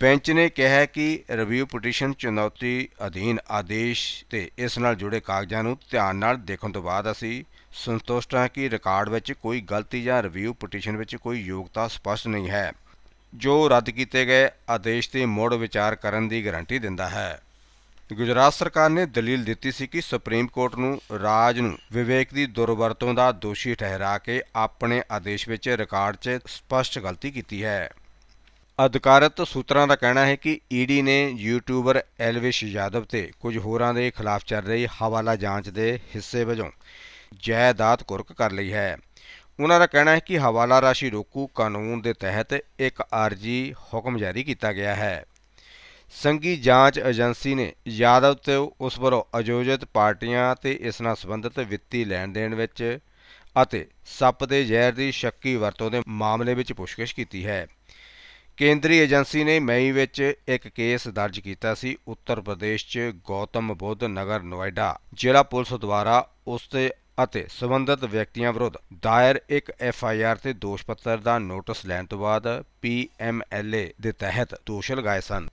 ਬੈਂਚ ਨੇ ਕਿਹਾ ਕਿ ਰਿਵਿਊ ਪਟੀਸ਼ਨ ਚੁਣੌਤੀ ਅਧੀਨ ਆਦੇਸ਼ ਤੇ ਇਸ ਨਾਲ ਜੁੜੇ ਕਾਗਜ਼ਾਂ ਨੂੰ ਧਿਆਨ ਨਾਲ ਦੇਖਣ ਤੋਂ ਬਾਅਦ ਅਸੀਂ ਸੰਤੁਸ਼ਟ ਹਾਂ ਕਿ ਰਿਕਾਰਡ ਵਿੱਚ ਕੋਈ ਗਲਤੀ ਜਾਂ ਰਿਵਿਊ ਪਟੀਸ਼ਨ ਵਿੱਚ ਕੋਈ ਯੋਗਤਾ ਸਪਸ਼ਟ ਨਹੀਂ ਹੈ, ਜੋ ਰੱਦ ਕੀਤੇ ਗਏ ਆਦੇਸ਼ ਤੇ ਮੁੜ ਵਿਚਾਰ ਕਰਨ ਦੀ ਗਾਰੰਟੀ ਦਿੰਦਾ ਹੈ। ਗੁਜਰਾਤ ਸਰਕਾਰ ਨੇ ਦਲੀਲ ਦਿੱਤੀ ਸੀ ਕਿ ਸੁਪਰੀਮ ਕੋਰਟ ਨੂੰ ਰਾਜ ਨੂੰ ਵਿਵੇਕ ਦੀ ਦੁਰਵਰਤੋਂ ਦਾ ਦੋਸ਼ੀ ਠਹਿਰਾ ਕੇ ਆਪਣੇ ਆਦੇਸ਼ ਵਿੱਚ ਰਿਕਾਰਡ 'ਚ ਸਪਸ਼ਟ ਗਲਤੀ ਕੀਤੀ ਹੈ। ਅਧਿਕਾਰਤ ਸੂਤਰਾਂ ਦਾ ਕਹਿਣਾ ਹੈ ਕਿ ਈਡੀ ਨੇ ਯੂਟਿਊਬਰ ਐਲਵਿਸ਼ ਯਾਦਵ ਤੇ ਕੁਝ ਹੋਰਾਂ ਦੇ ਖਿਲਾਫ ਚੱਲ ਰਹੀ ਹਵਾਲਾ ਜਾਂਚ ਦੇ ਹਿੱਸੇ ਵਜੋਂ ਜਾਇਦਾਦ ਕੁਰਕ ਕਰ ਲਈ ਹੈ। ਉਹਨਾਂ ਦਾ ਕਹਿਣਾ ਹੈ ਕਿ ਹਵਾਲਾ ਰਾਸ਼ੀ ਰੋਕੂ ਕਾਨੂੰਨ ਦੇ ਤਹਿਤ ਇੱਕ ਆਰਜੀ ਹੁਕਮ ਜਾਰੀ ਕੀਤਾ ਗਿਆ ਹੈ। ਸੰਘੀ ਜਾਂਚ ਏਜੰਸੀ ਨੇ ਯਾਦਵ ਤੇ ਉਸ ਵੱਲੋਂ ਆਯੋਜਿਤ ਪਾਰਟੀਆਂ ਤੇ ਇਸ ਨਾਲ ਸੰਬੰਧਿਤ ਵਿੱਤੀ ਲੈਣ ਦੇਣ ਵਿੱਚ ਅਤੇ ਸੱਪ ਦੇ ਜ਼ਹਿਰ ਦੀ ਸ਼ੱਕੀ ਵਰਤੋਂ ਦੇ ਮਾਮਲੇ ਵਿੱਚ ਪੁੱਛਗਿੱਛ ਕੀਤੀ ਹੈ। ਕੇਂਦਰੀ ਏਜੰਸੀ ਨੇ ਮਈ ਵਿੱਚ ਇੱਕ ਕੇਸ ਦਰਜ ਕੀਤਾ ਸੀ। ਉੱਤਰ ਪ੍ਰਦੇਸ਼ 'ਚ ਗੌਤਮ ਬੁੱਧ ਨਗਰ ਨੋਇਡਾ ਜ਼ਿਲ੍ਹਾ ਪੁਲਿਸ ਦੁਆਰਾ ਉਸ ਤੇ ਅਤੇ ਸੰਬੰਧਿਤ ਵਿਅਕਤੀਆਂ ਵਿਰੁੱਧ ਦਾਇਰ ਇੱਕ ਐਫ ਆਈ ਆਰ ਤੇ ਦੋਸ਼ ਪੱਤਰ ਦਾ ਨੋਟਿਸ ਲੈਣ ਤੋਂ ਬਾਅਦ ਪੀ ਐਮ ਐਲ ਏ ਦੇ ਤਹਿਤ ਦੋਸ਼ ਲਗਾਏ ਸਨ।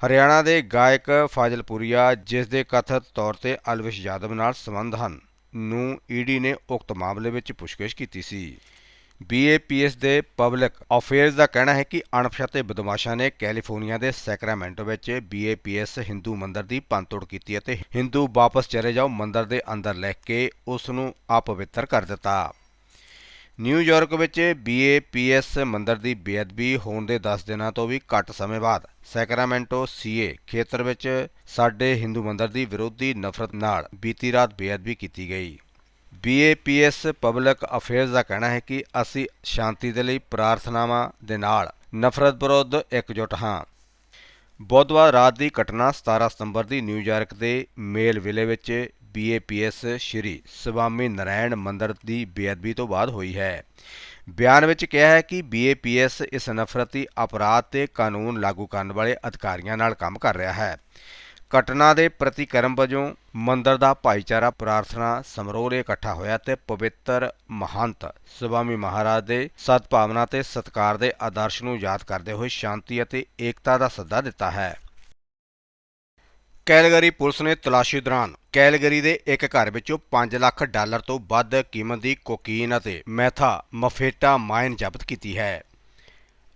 ਹਰਿਆਣਾ ਦੇ ਗਾਇਕ ਫਾਜ਼ਲਪੁਰੀਆ, ਜਿਸ ਦੇ ਕਥਿਤ ਤੌਰ ਤੇ ਅਲਵਿਸ਼ ਯਾਦਵ ਨਾਲ ਸੰਬੰਧ ਹਨ, ਨੂੰ ਈਡੀ ਨੇ ਉਕਤ ਮਾਮਲੇ ਵਿੱਚ ਪੁੱਛਗਿੱਛ ਕੀਤੀ ਸੀ। ਬੀਏਪੀਐਸ ਦੇ ਪਬਲਿਕ ਅਫੇਅਰਸ ਦਾ ਕਹਿਣਾ ਹੈ ਕਿ ਅਣਪਛਾਤੇ ਬਦਮਾਸ਼ਾਂ ਨੇ ਕੈਲੀਫੋਰਨੀਆ ਦੇ ਸੈਕਰਾਮੈਂਟੋ ਵਿੱਚ ਬੀਏਪੀਐਸ ਹਿੰਦੂ ਮੰਦਰ ਦੀ ਭੰਨਤੋੜ ਕੀਤੀ ਅਤੇ ਹਿੰਦੂ ਵਾਪਸ ਚਲੇ ਜਾਓ ਮੰਦਰ ਦੇ ਅੰਦਰ ਲੈ ਕੇ ਉਸ ਨੂੰ ਅਪਵਿੱਤਰ ਕਰ ਦਿੱਤਾ। ਨਿਊਯਾਰਕ ਵਿੱਚ ਬੀਏਪੀਐਸ ਮੰਦਰ ਦੀ ਬੇਅਦਬੀ ਹੋਣ ਦੇ 10 ਦਿਨਾਂ ਤੋਂ ਵੀ ਘੱਟ ਸਮੇਂ ਬਾਅਦ ਸੈਕਰਾਮੈਂਟੋ ਸੀਏ ਖੇਤਰ ਵਿੱਚ ਸਾਡੇ ਹਿੰਦੂ ਮੰਦਰ ਦੀ ਵਿਰੋਧੀ ਨਫ਼ਰਤ ਨਾਲ ਬੀਤੀ ਰਾਤ ਬੇਅਦਬੀ ਕੀਤੀ ਗਈ। ਬੀਏਪੀਐਸ ਪਬਲਿਕ ਅਫੇਅਰਸ ਦਾ ਕਹਿਣਾ ਹੈ ਕਿ ਅਸੀਂ ਸ਼ਾਂਤੀ ਦੇ ਲਈ ਪ੍ਰਾਰਥਨਾਵਾਂ ਦੇ ਨਾਲ ਨਫ਼ਰਤ ਵਿਰੁੱਧ ਇਕਜੁੱਟ ਹਾਂ। ਬੁੱਧਵਾਰ ਰਾਤ ਦੀ ਘਟਨਾ 17 ਸਤੰਬਰ ਦੀ ਨਿਊਯਾਰਕ ਦੇ ਮੇਲ ਵਿਲੇ ਵਿੱਚ ਬੀਏਪੀਐਸ ਸ਼੍ਰੀ ਸਵਾਮੀ ਨਰਾਇਣ ਮੰਦਰ ਦੀ ਬੇਅਦਬੀ ਤੋਂ ਬਾਅਦ ਹੋਈ ਹੈ। ਬਿਆਨ ਵਿੱਚ ਕਿਹਾ ਹੈ ਕਿ ਬੀਏਪੀਐਸ ਇਸ ਨਫ਼ਰਤੀ ਅਪਰਾਧ ਤੇ ਕਾਨੂੰਨ ਲਾਗੂ ਕਰਨ ਵਾਲੇ ਅਧਿਕਾਰੀਆਂ ਨਾਲ ਕੰਮ ਕਰ ਰਿਹਾ ਹੈ। ਘਟਨਾ ਦੇ ਪ੍ਰਤੀਕਰਮ ਵਜੋਂ ਮੰਦਰ ਦਾ ਭਾਈਚਾਰਾ ਪ੍ਰਾਰਥਨਾ ਸਮਰੋਹ ਲਈ ਇਕੱਠਾ ਹੋਇਆ ਤੇ ਪਵਿੱਤਰ ਮਹੰਤ ਸਵਾਮੀ ਮਹਾਰਾਜ ਦੇ ਸਦਭਾਵਨਾ ਤੇ ਸਤਕਾਰ ਦੇ ਆਦਰਸ਼ ਨੂੰ ਯਾਦ ਕਰਦੇ ਹੋਏ ਸ਼ਾਂਤੀ ਅਤੇ ਏਕਤਾ ਦਾ ਸੱਦਾ ਦਿੱਤਾ ਹੈ। ਕੈਲਗਰੀ ਪੁਲਿਸ ਨੇ ਤਲਾਸ਼ੀ ਦੌਰਾਨ ਕੈਲਗਰੀ ਦੇ ਇੱਕ ਘਰ ਵਿੱਚੋਂ 5 ਲੱਖ ਡਾਲਰ ਤੋਂ ਵੱਧ ਕੀਮਤ ਦੀ ਕੋਕੀਨ ਅਤੇ ਮੈਥਾ ਮਫੇਟਾ ਮਾਈਨ ਜ਼ਬਤ ਕੀਤੀ ਹੈ।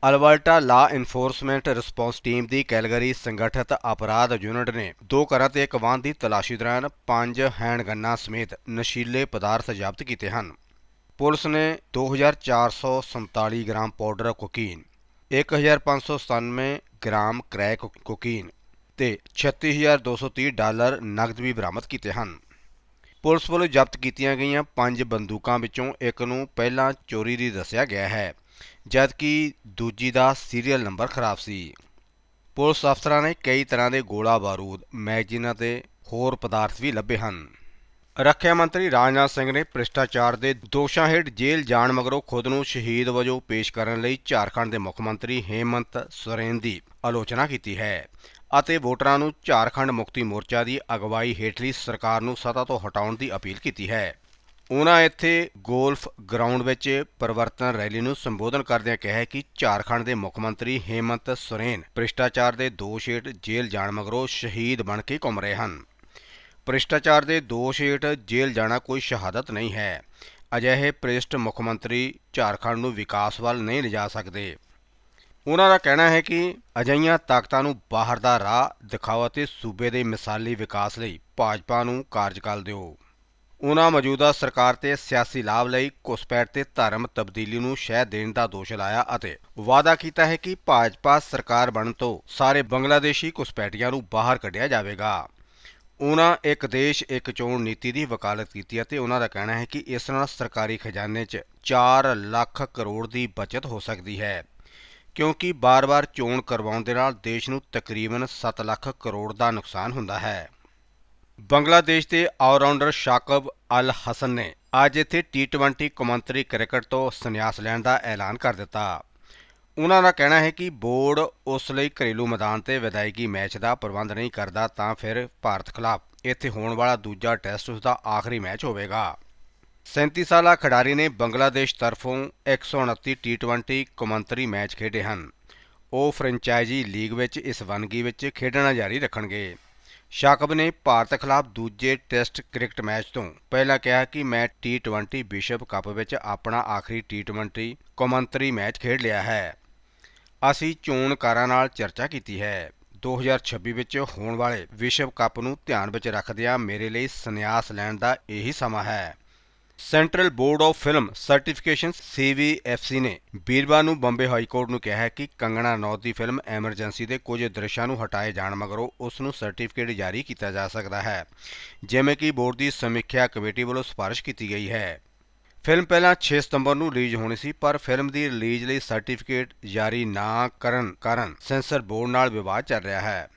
Alberta law enforcement response team ਦੀ ਕੈਲਗਰੀ ਸੰਗਠਿਤ ਅਪਰਾਧ ਯੂਨਿਟ ਨੇ ਦੋ ਘਰਾਂ ਤੇ ਇੱਕ ਵਾਹਨ ਦੀ ਤਲਾਸ਼ੀ ਦੌਰਾਨ ਪੰਜ ਹੈਂਡਗੰਨਾਂ ਸਮੇਤ ਨਸ਼ੀਲੇ ਪਦਾਰਥ ਜ਼ਬਤ ਕੀਤੇ ਹਨ। ਪੁਲਿਸ ਨੇ 2447 gram powder cocaine 1597 gram crack cocaine ਤੇ 36230 ਡਾਲਰ ਨਕਦ ਵੀ ਬਰਾਮਦ ਕੀਤੇ ਹਨ। ਪੁਲਿਸ ਵੱਲੋਂ ਜ਼ਬਤ ਕੀਤੀਆਂ ਗਈਆਂ ਪੰਜ ਬੰਦੂਕਾਂ ਵਿੱਚੋਂ ਇੱਕ ਨੂੰ ਪਹਿਲਾਂ ਚੋਰੀ ਦੀ ਦੱਸਿਆ ਗਿਆ ਹੈ, ਜਦਕਿ ਦੂਜੀ ਦਾ ਸੀਰੀਅਲ ਨੰਬਰ ਖਰਾਬ ਸੀ। ਪੁਲਿਸ ਅਫਸਰਾਂ ਨੇ ਕਈ ਤਰ੍ਹਾਂ ਦੇ ਗੋਲਾ ਬਾਰੂਦ, ਮੈਗਜ਼ੀਨਾਂ ਤੇ ਹੋਰ ਪਦਾਰਥ ਵੀ ਲੱਭੇ ਹਨ। ਰੱਖਿਆ ਮੰਤਰੀ ਰਾਜਨਾਥ ਸਿੰਘ ਨੇ ਭ੍ਰਿਸ਼ਟਾਚਾਰ ਦੇ ਦੋਸ਼ਾਂ ਹੇਠ ਜੇਲ੍ਹ ਜਾਣ ਮਗਰੋਂ ਖੁਦ ਨੂੰ ਸ਼ਹੀਦ ਵਜੋਂ ਪੇਸ਼ ਕਰਨ ਲਈ ਝਾਰਖੰਡ ਦੇ ਮੁੱਖ ਮੰਤਰੀ ਹੇਮੰਤ ਸੋਰੇਨ ਦੀ ਆਲੋਚਨਾ ਕੀਤੀ ਹੈ। ਅਤੇ ਵੋਟਰਾਂ ਨੂੰ ਝਾਰਖੰਡ ਮੁਕਤੀ ਮੋਰਚਾ ਦੀ ਅਗਵਾਈ ਹੇਠਲੀ ਸਰਕਾਰ ਨੂੰ ਸੱਤਾ ਤੋਂ ਹਟਾਉਣ ਦੀ ਅਪੀਲ ਕੀਤੀ ਹੈ। ਉਹਨਾਂ ਇੱਥੇ ਗੋਲਫ ਗਰਾਊਂਡ ਵਿੱਚ ਪਰਿਵਰਤਨ ਰੈਲੀ ਨੂੰ ਸੰਬੋਧਨ ਕਰਦਿਆਂ ਕਿਹਾ ਕਿ ਝਾਰਖੰਡ ਦੇ ਮੁੱਖ ਮੰਤਰੀ ਹੇਮੰਤ ਸੋਰੇਨ ਭ੍ਰਿਸ਼ਟਾਚਾਰ ਦੇ ਦੋਸ਼ ਹੇਠ ਜੇਲ੍ਹ ਜਾਣ ਮਗਰੋਂ ਸ਼ਹੀਦ ਬਣ ਕੇ ਘੁੰਮ ਰਹੇ ਹਨ। ਭ੍ਰਿਸ਼ਟਾਚਾਰ ਦੇ ਦੋਸ਼ ਹੇਠ ਜੇਲ੍ਹ ਜਾਣਾ ਕੋਈ ਸ਼ਹਾਦਤ ਨਹੀਂ ਹੈ। ਅਜਿਹੇ ਭ੍ਰਿਸ਼ਟ ਮੁੱਖ ਮੰਤਰੀ ਝਾਰਖੰਡ ਨੂੰ ਵਿਕਾਸ ਵੱਲ ਨਹੀਂ ਲਿਜਾ ਸਕਦੇ। ਉਹਨਾਂ ਦਾ ਕਹਿਣਾ ਹੈ ਕਿ ਅਜਿਹੀਆਂ ਤਾਕਤਾਂ ਨੂੰ ਬਾਹਰ ਦਾ ਰਾਹ, ਦਿਖਾਓ ਅਤੇ ਸੂਬੇ ਦੇ ਮਿਸਾਲੀ ਵਿਕਾਸ ਲਈ ਭਾਜਪਾ ਨੂੰ ਕਾਰਜਕਾਲ ਦਿਓ। ਉਹਨਾਂ ਮੌਜੂਦਾ ਸਰਕਾਰ ਤੇ ਸਿਆਸੀ ਲਾਭ ਲਈ ਘੁਸਪੈਠ ਤੇ ਧਰਮ ਤਬਦੀਲੀ ਨੂੰ ਸ਼ਹਿ ਦੇਣ ਦਾ ਦੋਸ਼ ਲਾਇਆ ਅਤੇ ਵਾਅਦਾ ਕੀਤਾ ਹੈ ਕਿ ਭਾਜਪਾ ਸਰਕਾਰ ਬਣਨ ਤੋਂ ਸਾਰੇ ਬੰਗਲਾਦੇਸ਼ੀ ਘੁਸਪੈਠੀਆਂ ਨੂੰ ਬਾਹਰ ਕੱਢਿਆ ਜਾਵੇਗਾ। ਉਹਨਾਂ ਇੱਕ ਦੇਸ਼, ਇੱਕ ਚੋਣ ਨੀਤੀ ਦੀ ਵਕਾਲਤ ਕੀਤੀ ਅਤੇ ਉਹਨਾਂ ਦਾ ਕਹਿਣਾ ਹੈ ਕਿ ਇਸ ਨਾਲ ਸਰਕਾਰੀ ਖਜ਼ਾਨੇ 'ਚ 4 ਲੱਖ ਕਰੋੜ ਦੀ ਬਚਤ ਹੋ ਸਕਦੀ ਹੈ। ਕਿਉਂਕਿ ਬਾਰ-ਬਾਰ ਚੋਣ ਕਰਵਾਉਣ ਦੇ ਨਾਲ ਦੇਸ਼ ਨੂੰ ਤਕਰੀਬਨ 7 ਲੱਖ ਕਰੋੜ ਦਾ ਨੁਕਸਾਨ ਹੁੰਦਾ ਹੈ। ਬੰਗਲਾਦੇਸ਼ ਦੇ ਆਲਰਾਊਂਡਰ ਸ਼ਾਕਬ ਅਲ ਹਸਨ ਨੇ ਅੱਜ ਇੱਥੇ ਟੀ20 ਕੌਮਾਂਤਰੀ ਕ੍ਰਿਕਟ ਤੋਂ ਸੰਨਿਆਸ ਲੈਣ ਦਾ ਐਲਾਨ ਕਰ ਦਿੱਤਾ। ਉਹਨਾਂ ਦਾ ਕਹਿਣਾ ਹੈ ਕਿ ਬੋਰਡ ਉਸ ਲਈ ਘਰੇਲੂ ਮੈਦਾਨ ਤੇ ਵਿਦਾਇਗੀ ਮੈਚ ਦਾ ਪ੍ਰਬੰਧ ਨਹੀਂ ਕਰਦਾ ਤਾਂ ਫਿਰ ਭਾਰਤ ਖਿਲਾਫ ਇੱਥੇ ਹੋਣ ਵਾਲਾ ਦੂਜਾ ਟੈਸਟ ਉਸ ਦਾ ਆਖਰੀ ਮੈਚ ਹੋਵੇਗਾ। 37 ਸਾਲਾ ਖਿਡਾਰੀ ਨੇ ਬੰਗਲਾਦੇਸ਼ ਤਰਫੋਂ 129 ਟੀ20 ਕੌਮਾਂਤਰੀ ਮੈਚ ਖੇਡੇ ਹਨ। ਉਹ ਫਰੈਂਚਾਈਜ਼ੀ ਲੀਗ ਵਿੱਚ ਇਸ ਵੰਨਗੀ ਵਿੱਚ ਖੇਡਣਾ ਜਾਰੀ ਰੱਖਣਗੇ। ਸ਼ਾਕਬ ਨੇ ਭਾਰਤ ਖਿਲਾਫ ਦੂਜੇ ਟੈਸਟ ਕ੍ਰਿਕਟ ਮੈਚ ਤੋਂ ਪਹਿਲਾਂ ਕਿਹਾ ਕਿ ਮੈਂ ਟੀ20 ਵਿਸ਼ਵ ਕੱਪ ਵਿੱਚ ਆਪਣਾ ਆਖਰੀ ਟੀ20 ਕੌਮਾਂਤਰੀ ਮੈਚ ਖੇਡ ਲਿਆ ਹੈ। ਅਸੀਂ ਚੋਣਕਾਰਾਂ ਨਾਲ ਚਰਚਾ ਕੀਤੀ ਹੈ। 2026 ਵਿੱਚ ਹੋਣ ਵਾਲੇ ਵਿਸ਼ਵ ਕੱਪ ਨੂੰ ਧਿਆਨ ਵਿੱਚ ਰੱਖਦਿਆਂ ਮੇਰੇ ਲਈ ਸੰਨਿਆਸ ਲੈਣ ਦਾ ਇਹੀ ਸਮਾਂ ਹੈ। Central board of film certification CVFC ਨੇ ਵੀਰਵਾਰ ਨੂੰ ਬੰਬੇ ਹਾਈ ਕੋਰਟ ਨੂੰ ਕਿਹਾ ਹੈ ਕਿ ਕੰਗਣਾ ਰਣੌਤ ਦੀ ਫਿਲਮ ਐਮਰਜੈਂਸੀ ਦੇ ਕੁਝ ਦ੍ਰਿਸ਼ਾਂ ਨੂੰ ਹਟਾਏ ਜਾਣ ਮਗਰੋਂ ਉਸ ਨੂੰ ਸਰਟੀਫਿਕੇਟ ਜਾਰੀ ਕੀਤਾ ਜਾ ਸਕਦਾ ਹੈ, ਜਿਵੇਂ ਕਿ ਬੋਰਡ ਦੀ ਸਮੀਖਿਆ ਕਮੇਟੀ ਵੱਲੋਂ ਸਿਫਾਰਿਸ਼ ਕੀਤੀ ਗਈ ਹੈ। ਫਿਲਮ ਪਹਿਲਾਂ 6 ਸਤੰਬਰ ਨੂੰ ਰਿਲੀਜ਼ ਹੋਣੀ ਸੀ, ਪਰ ਫਿਲਮ ਦੀ ਰਿਲੀਜ਼ ਲਈ ਸਰਟੀਫਿਕੇਟ ਜਾਰੀ ਨਾ ਕਰਨ ਕਾਰਨ ਸੈਂਸਰ ਬੋਰਡ ਨਾਲ ਵਿਵਾਦ ਚੱਲ ਰਿਹਾ ਹੈ।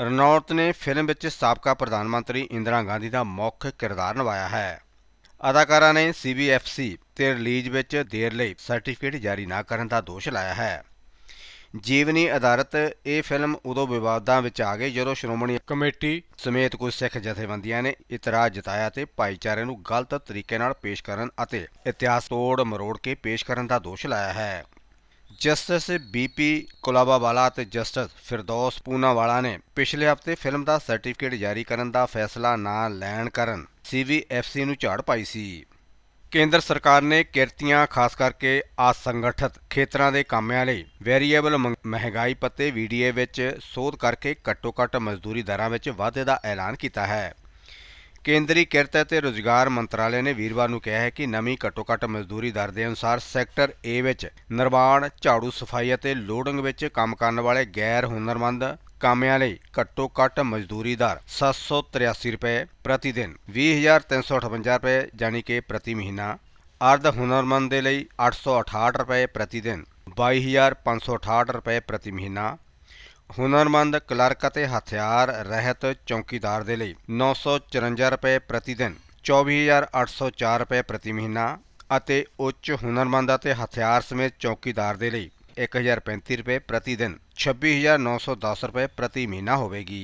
ਰਣੌਤ ਨੇ ਫਿਲਮ ਵਿੱਚ ਸਾਬਕਾ ਪ੍ਰਧਾਨ ਮੰਤਰੀ ਇੰਦਰਾ ਗਾਂਧੀ ਦਾ ਮੁੱਖ ਕਿਰਦਾਰ ਨਿਭਾਇਆ ਹੈ। ਅਦਾਕਾਰਾ ਨੇ CBFC ਤੇ ਰਿਲੀਜ਼ ਵਿੱਚ ਦੇਰ ਲਈ ਸਰਟੀਫਿਕੇਟ ਜਾਰੀ ਨਾ ਕਰਨ ਦਾ ਦੋਸ਼ ਲਾਇਆ ਹੈ। ਜੀਵਨੀ ਆਧਾਰਿਤ ਇਹ ਫਿਲਮ ਉਦੋਂ ਵਿਵਾਦਾਂ ਵਿੱਚ ਆ ਗਈ ਜਦੋਂ ਸ਼੍ਰੋਮਣੀ ਕਮੇਟੀ ਸਮੇਤ ਕੁਝ ਸਿੱਖ ਜਥੇਬੰਦੀਆਂ ਨੇ ਇਤਰਾਜ਼ ਜਤਾਇਆ ਤੇ ਭਾਈਚਾਰੇ ਨੂੰ ਗਲਤ ਤਰੀਕੇ ਨਾਲ ਪੇਸ਼ ਕਰਨ ਅਤੇ ਇਤਿਹਾਸ ਤੋੜ ਮਰੋੜ ਕੇ ਪੇਸ਼ ਕਰਨ ਦਾ ਦੋਸ਼ ਲਾਇਆ ਹੈ। ਜਸਟਿਸ ਬੀਪੀ ਕੁਲਾਬਾਵਾਲਾ ਅਤੇ ਜਸਟਿਸ ਫਿਰਦੌਸ ਪੂਨਾਵਾਲਾ ਨੇ ਪਿਛਲੇ ਹਫ਼ਤੇ ਫਿਲਮ ਦਾ ਸਰਟੀਫਿਕੇਟ ਜਾਰੀ ਕਰਨ ਦਾ ਫੈਸਲਾ ਨਾ ਲੈਣ ਕਾਰਨ CVFC ਨੂੰ ਝਾੜ ਪਾਈ ਸੀ। ਕੇਂਦਰ ਸਰਕਾਰ ਨੇ ਕਿਰਤੀਆਂ, ਖਾਸ ਕਰਕੇ ਅਸੰਗਠਿਤ ਖੇਤਰਾਂ ਦੇ ਕਾਮਿਆਂ ਲਈ ਵੇਰੀਏਬਲ ਮਹਿੰਗਾਈ ਪੱਤੇ ਵੀਡੀਏ ਵਿੱਚ ਸੋਧ ਕਰਕੇ ਘੱਟੋ-ਘੱਟ ਮਜ਼ਦੂਰੀ ਦਰਾਂ ਵਿੱਚ ਵਾਧੇ ਦਾ ਐਲਾਨ ਕੀਤਾ ਹੈ। ਕੇਂਦਰੀ ਕਿਰਤ ਅਤੇ ਰੁਜ਼ਗਾਰ ਮੰਤਰਾਲੇ ਨੇ ਵੀਰਵਾਰ ਨੂੰ ਕਿਹਾ ਹੈ ਕਿ ਨਵੀਂ ਘੱਟੋ-ਘੱਟ ਮਜ਼ਦੂਰੀ ਦਰ ਦੇ ਅਨੁਸਾਰ ਸੈਕਟਰ A ਵਿੱਚ ਨਿਰਮਾਣ, ਝਾੜੂ ਸਫ਼ਾਈ ਅਤੇ ਲੋਡਿੰਗ ਵਿੱਚ ਕੰਮ ਕਰਨ ਵਾਲੇ ਗੈਰ ਹੁਨਰਮੰਦ ਕਾਮਿਆਂ ਲਈ ਘੱਟੋ-ਘੱਟ ਮਜ਼ਦੂਰੀ ਦਰ 783 ਰੁਪਏ ਪ੍ਰਤੀ ਦਿਨ 20358 ਰੁਪਏ ਯਾਨੀ ਕਿ ਪ੍ਰਤੀ ਮਹੀਨਾ ਅਰਧ ਹੁਨਰਮੰਦ ਦੇ ਲਈ 868 ਰੁਪਏ ਪ੍ਰਤੀ ਦਿਨ 22568 ਰੁਪਏ ਪ੍ਰਤੀ ਮਹੀਨਾ ਹੁਨਰਮੰਦ ਕਲਰਕ ਅਤੇ ਹਥਿਆਰ ਰਹਿਤ ਚੌਕੀਦਾਰ ਦੇ ਲਈ 954 ਰੁਪਏ ਪ੍ਰਤੀ ਦਿਨ 24804 ਰੁਪਏ ਪ੍ਰਤੀ ਮਹੀਨਾ ਅਤੇ ਉੱਚ ਹੁਨਰਮੰਦ ਅਤੇ ਹਥਿਆਰ ਸਮੇਤ ਚੌਕੀਦਾਰ ਦੇ ਲਈ 1035 ਰੁਪਏ ਪ੍ਰਤੀ ਦਿਨ 26910 ਰੁਪਏ ਪ੍ਰਤੀ ਮਹੀਨਾ ਹੋਵੇਗੀ।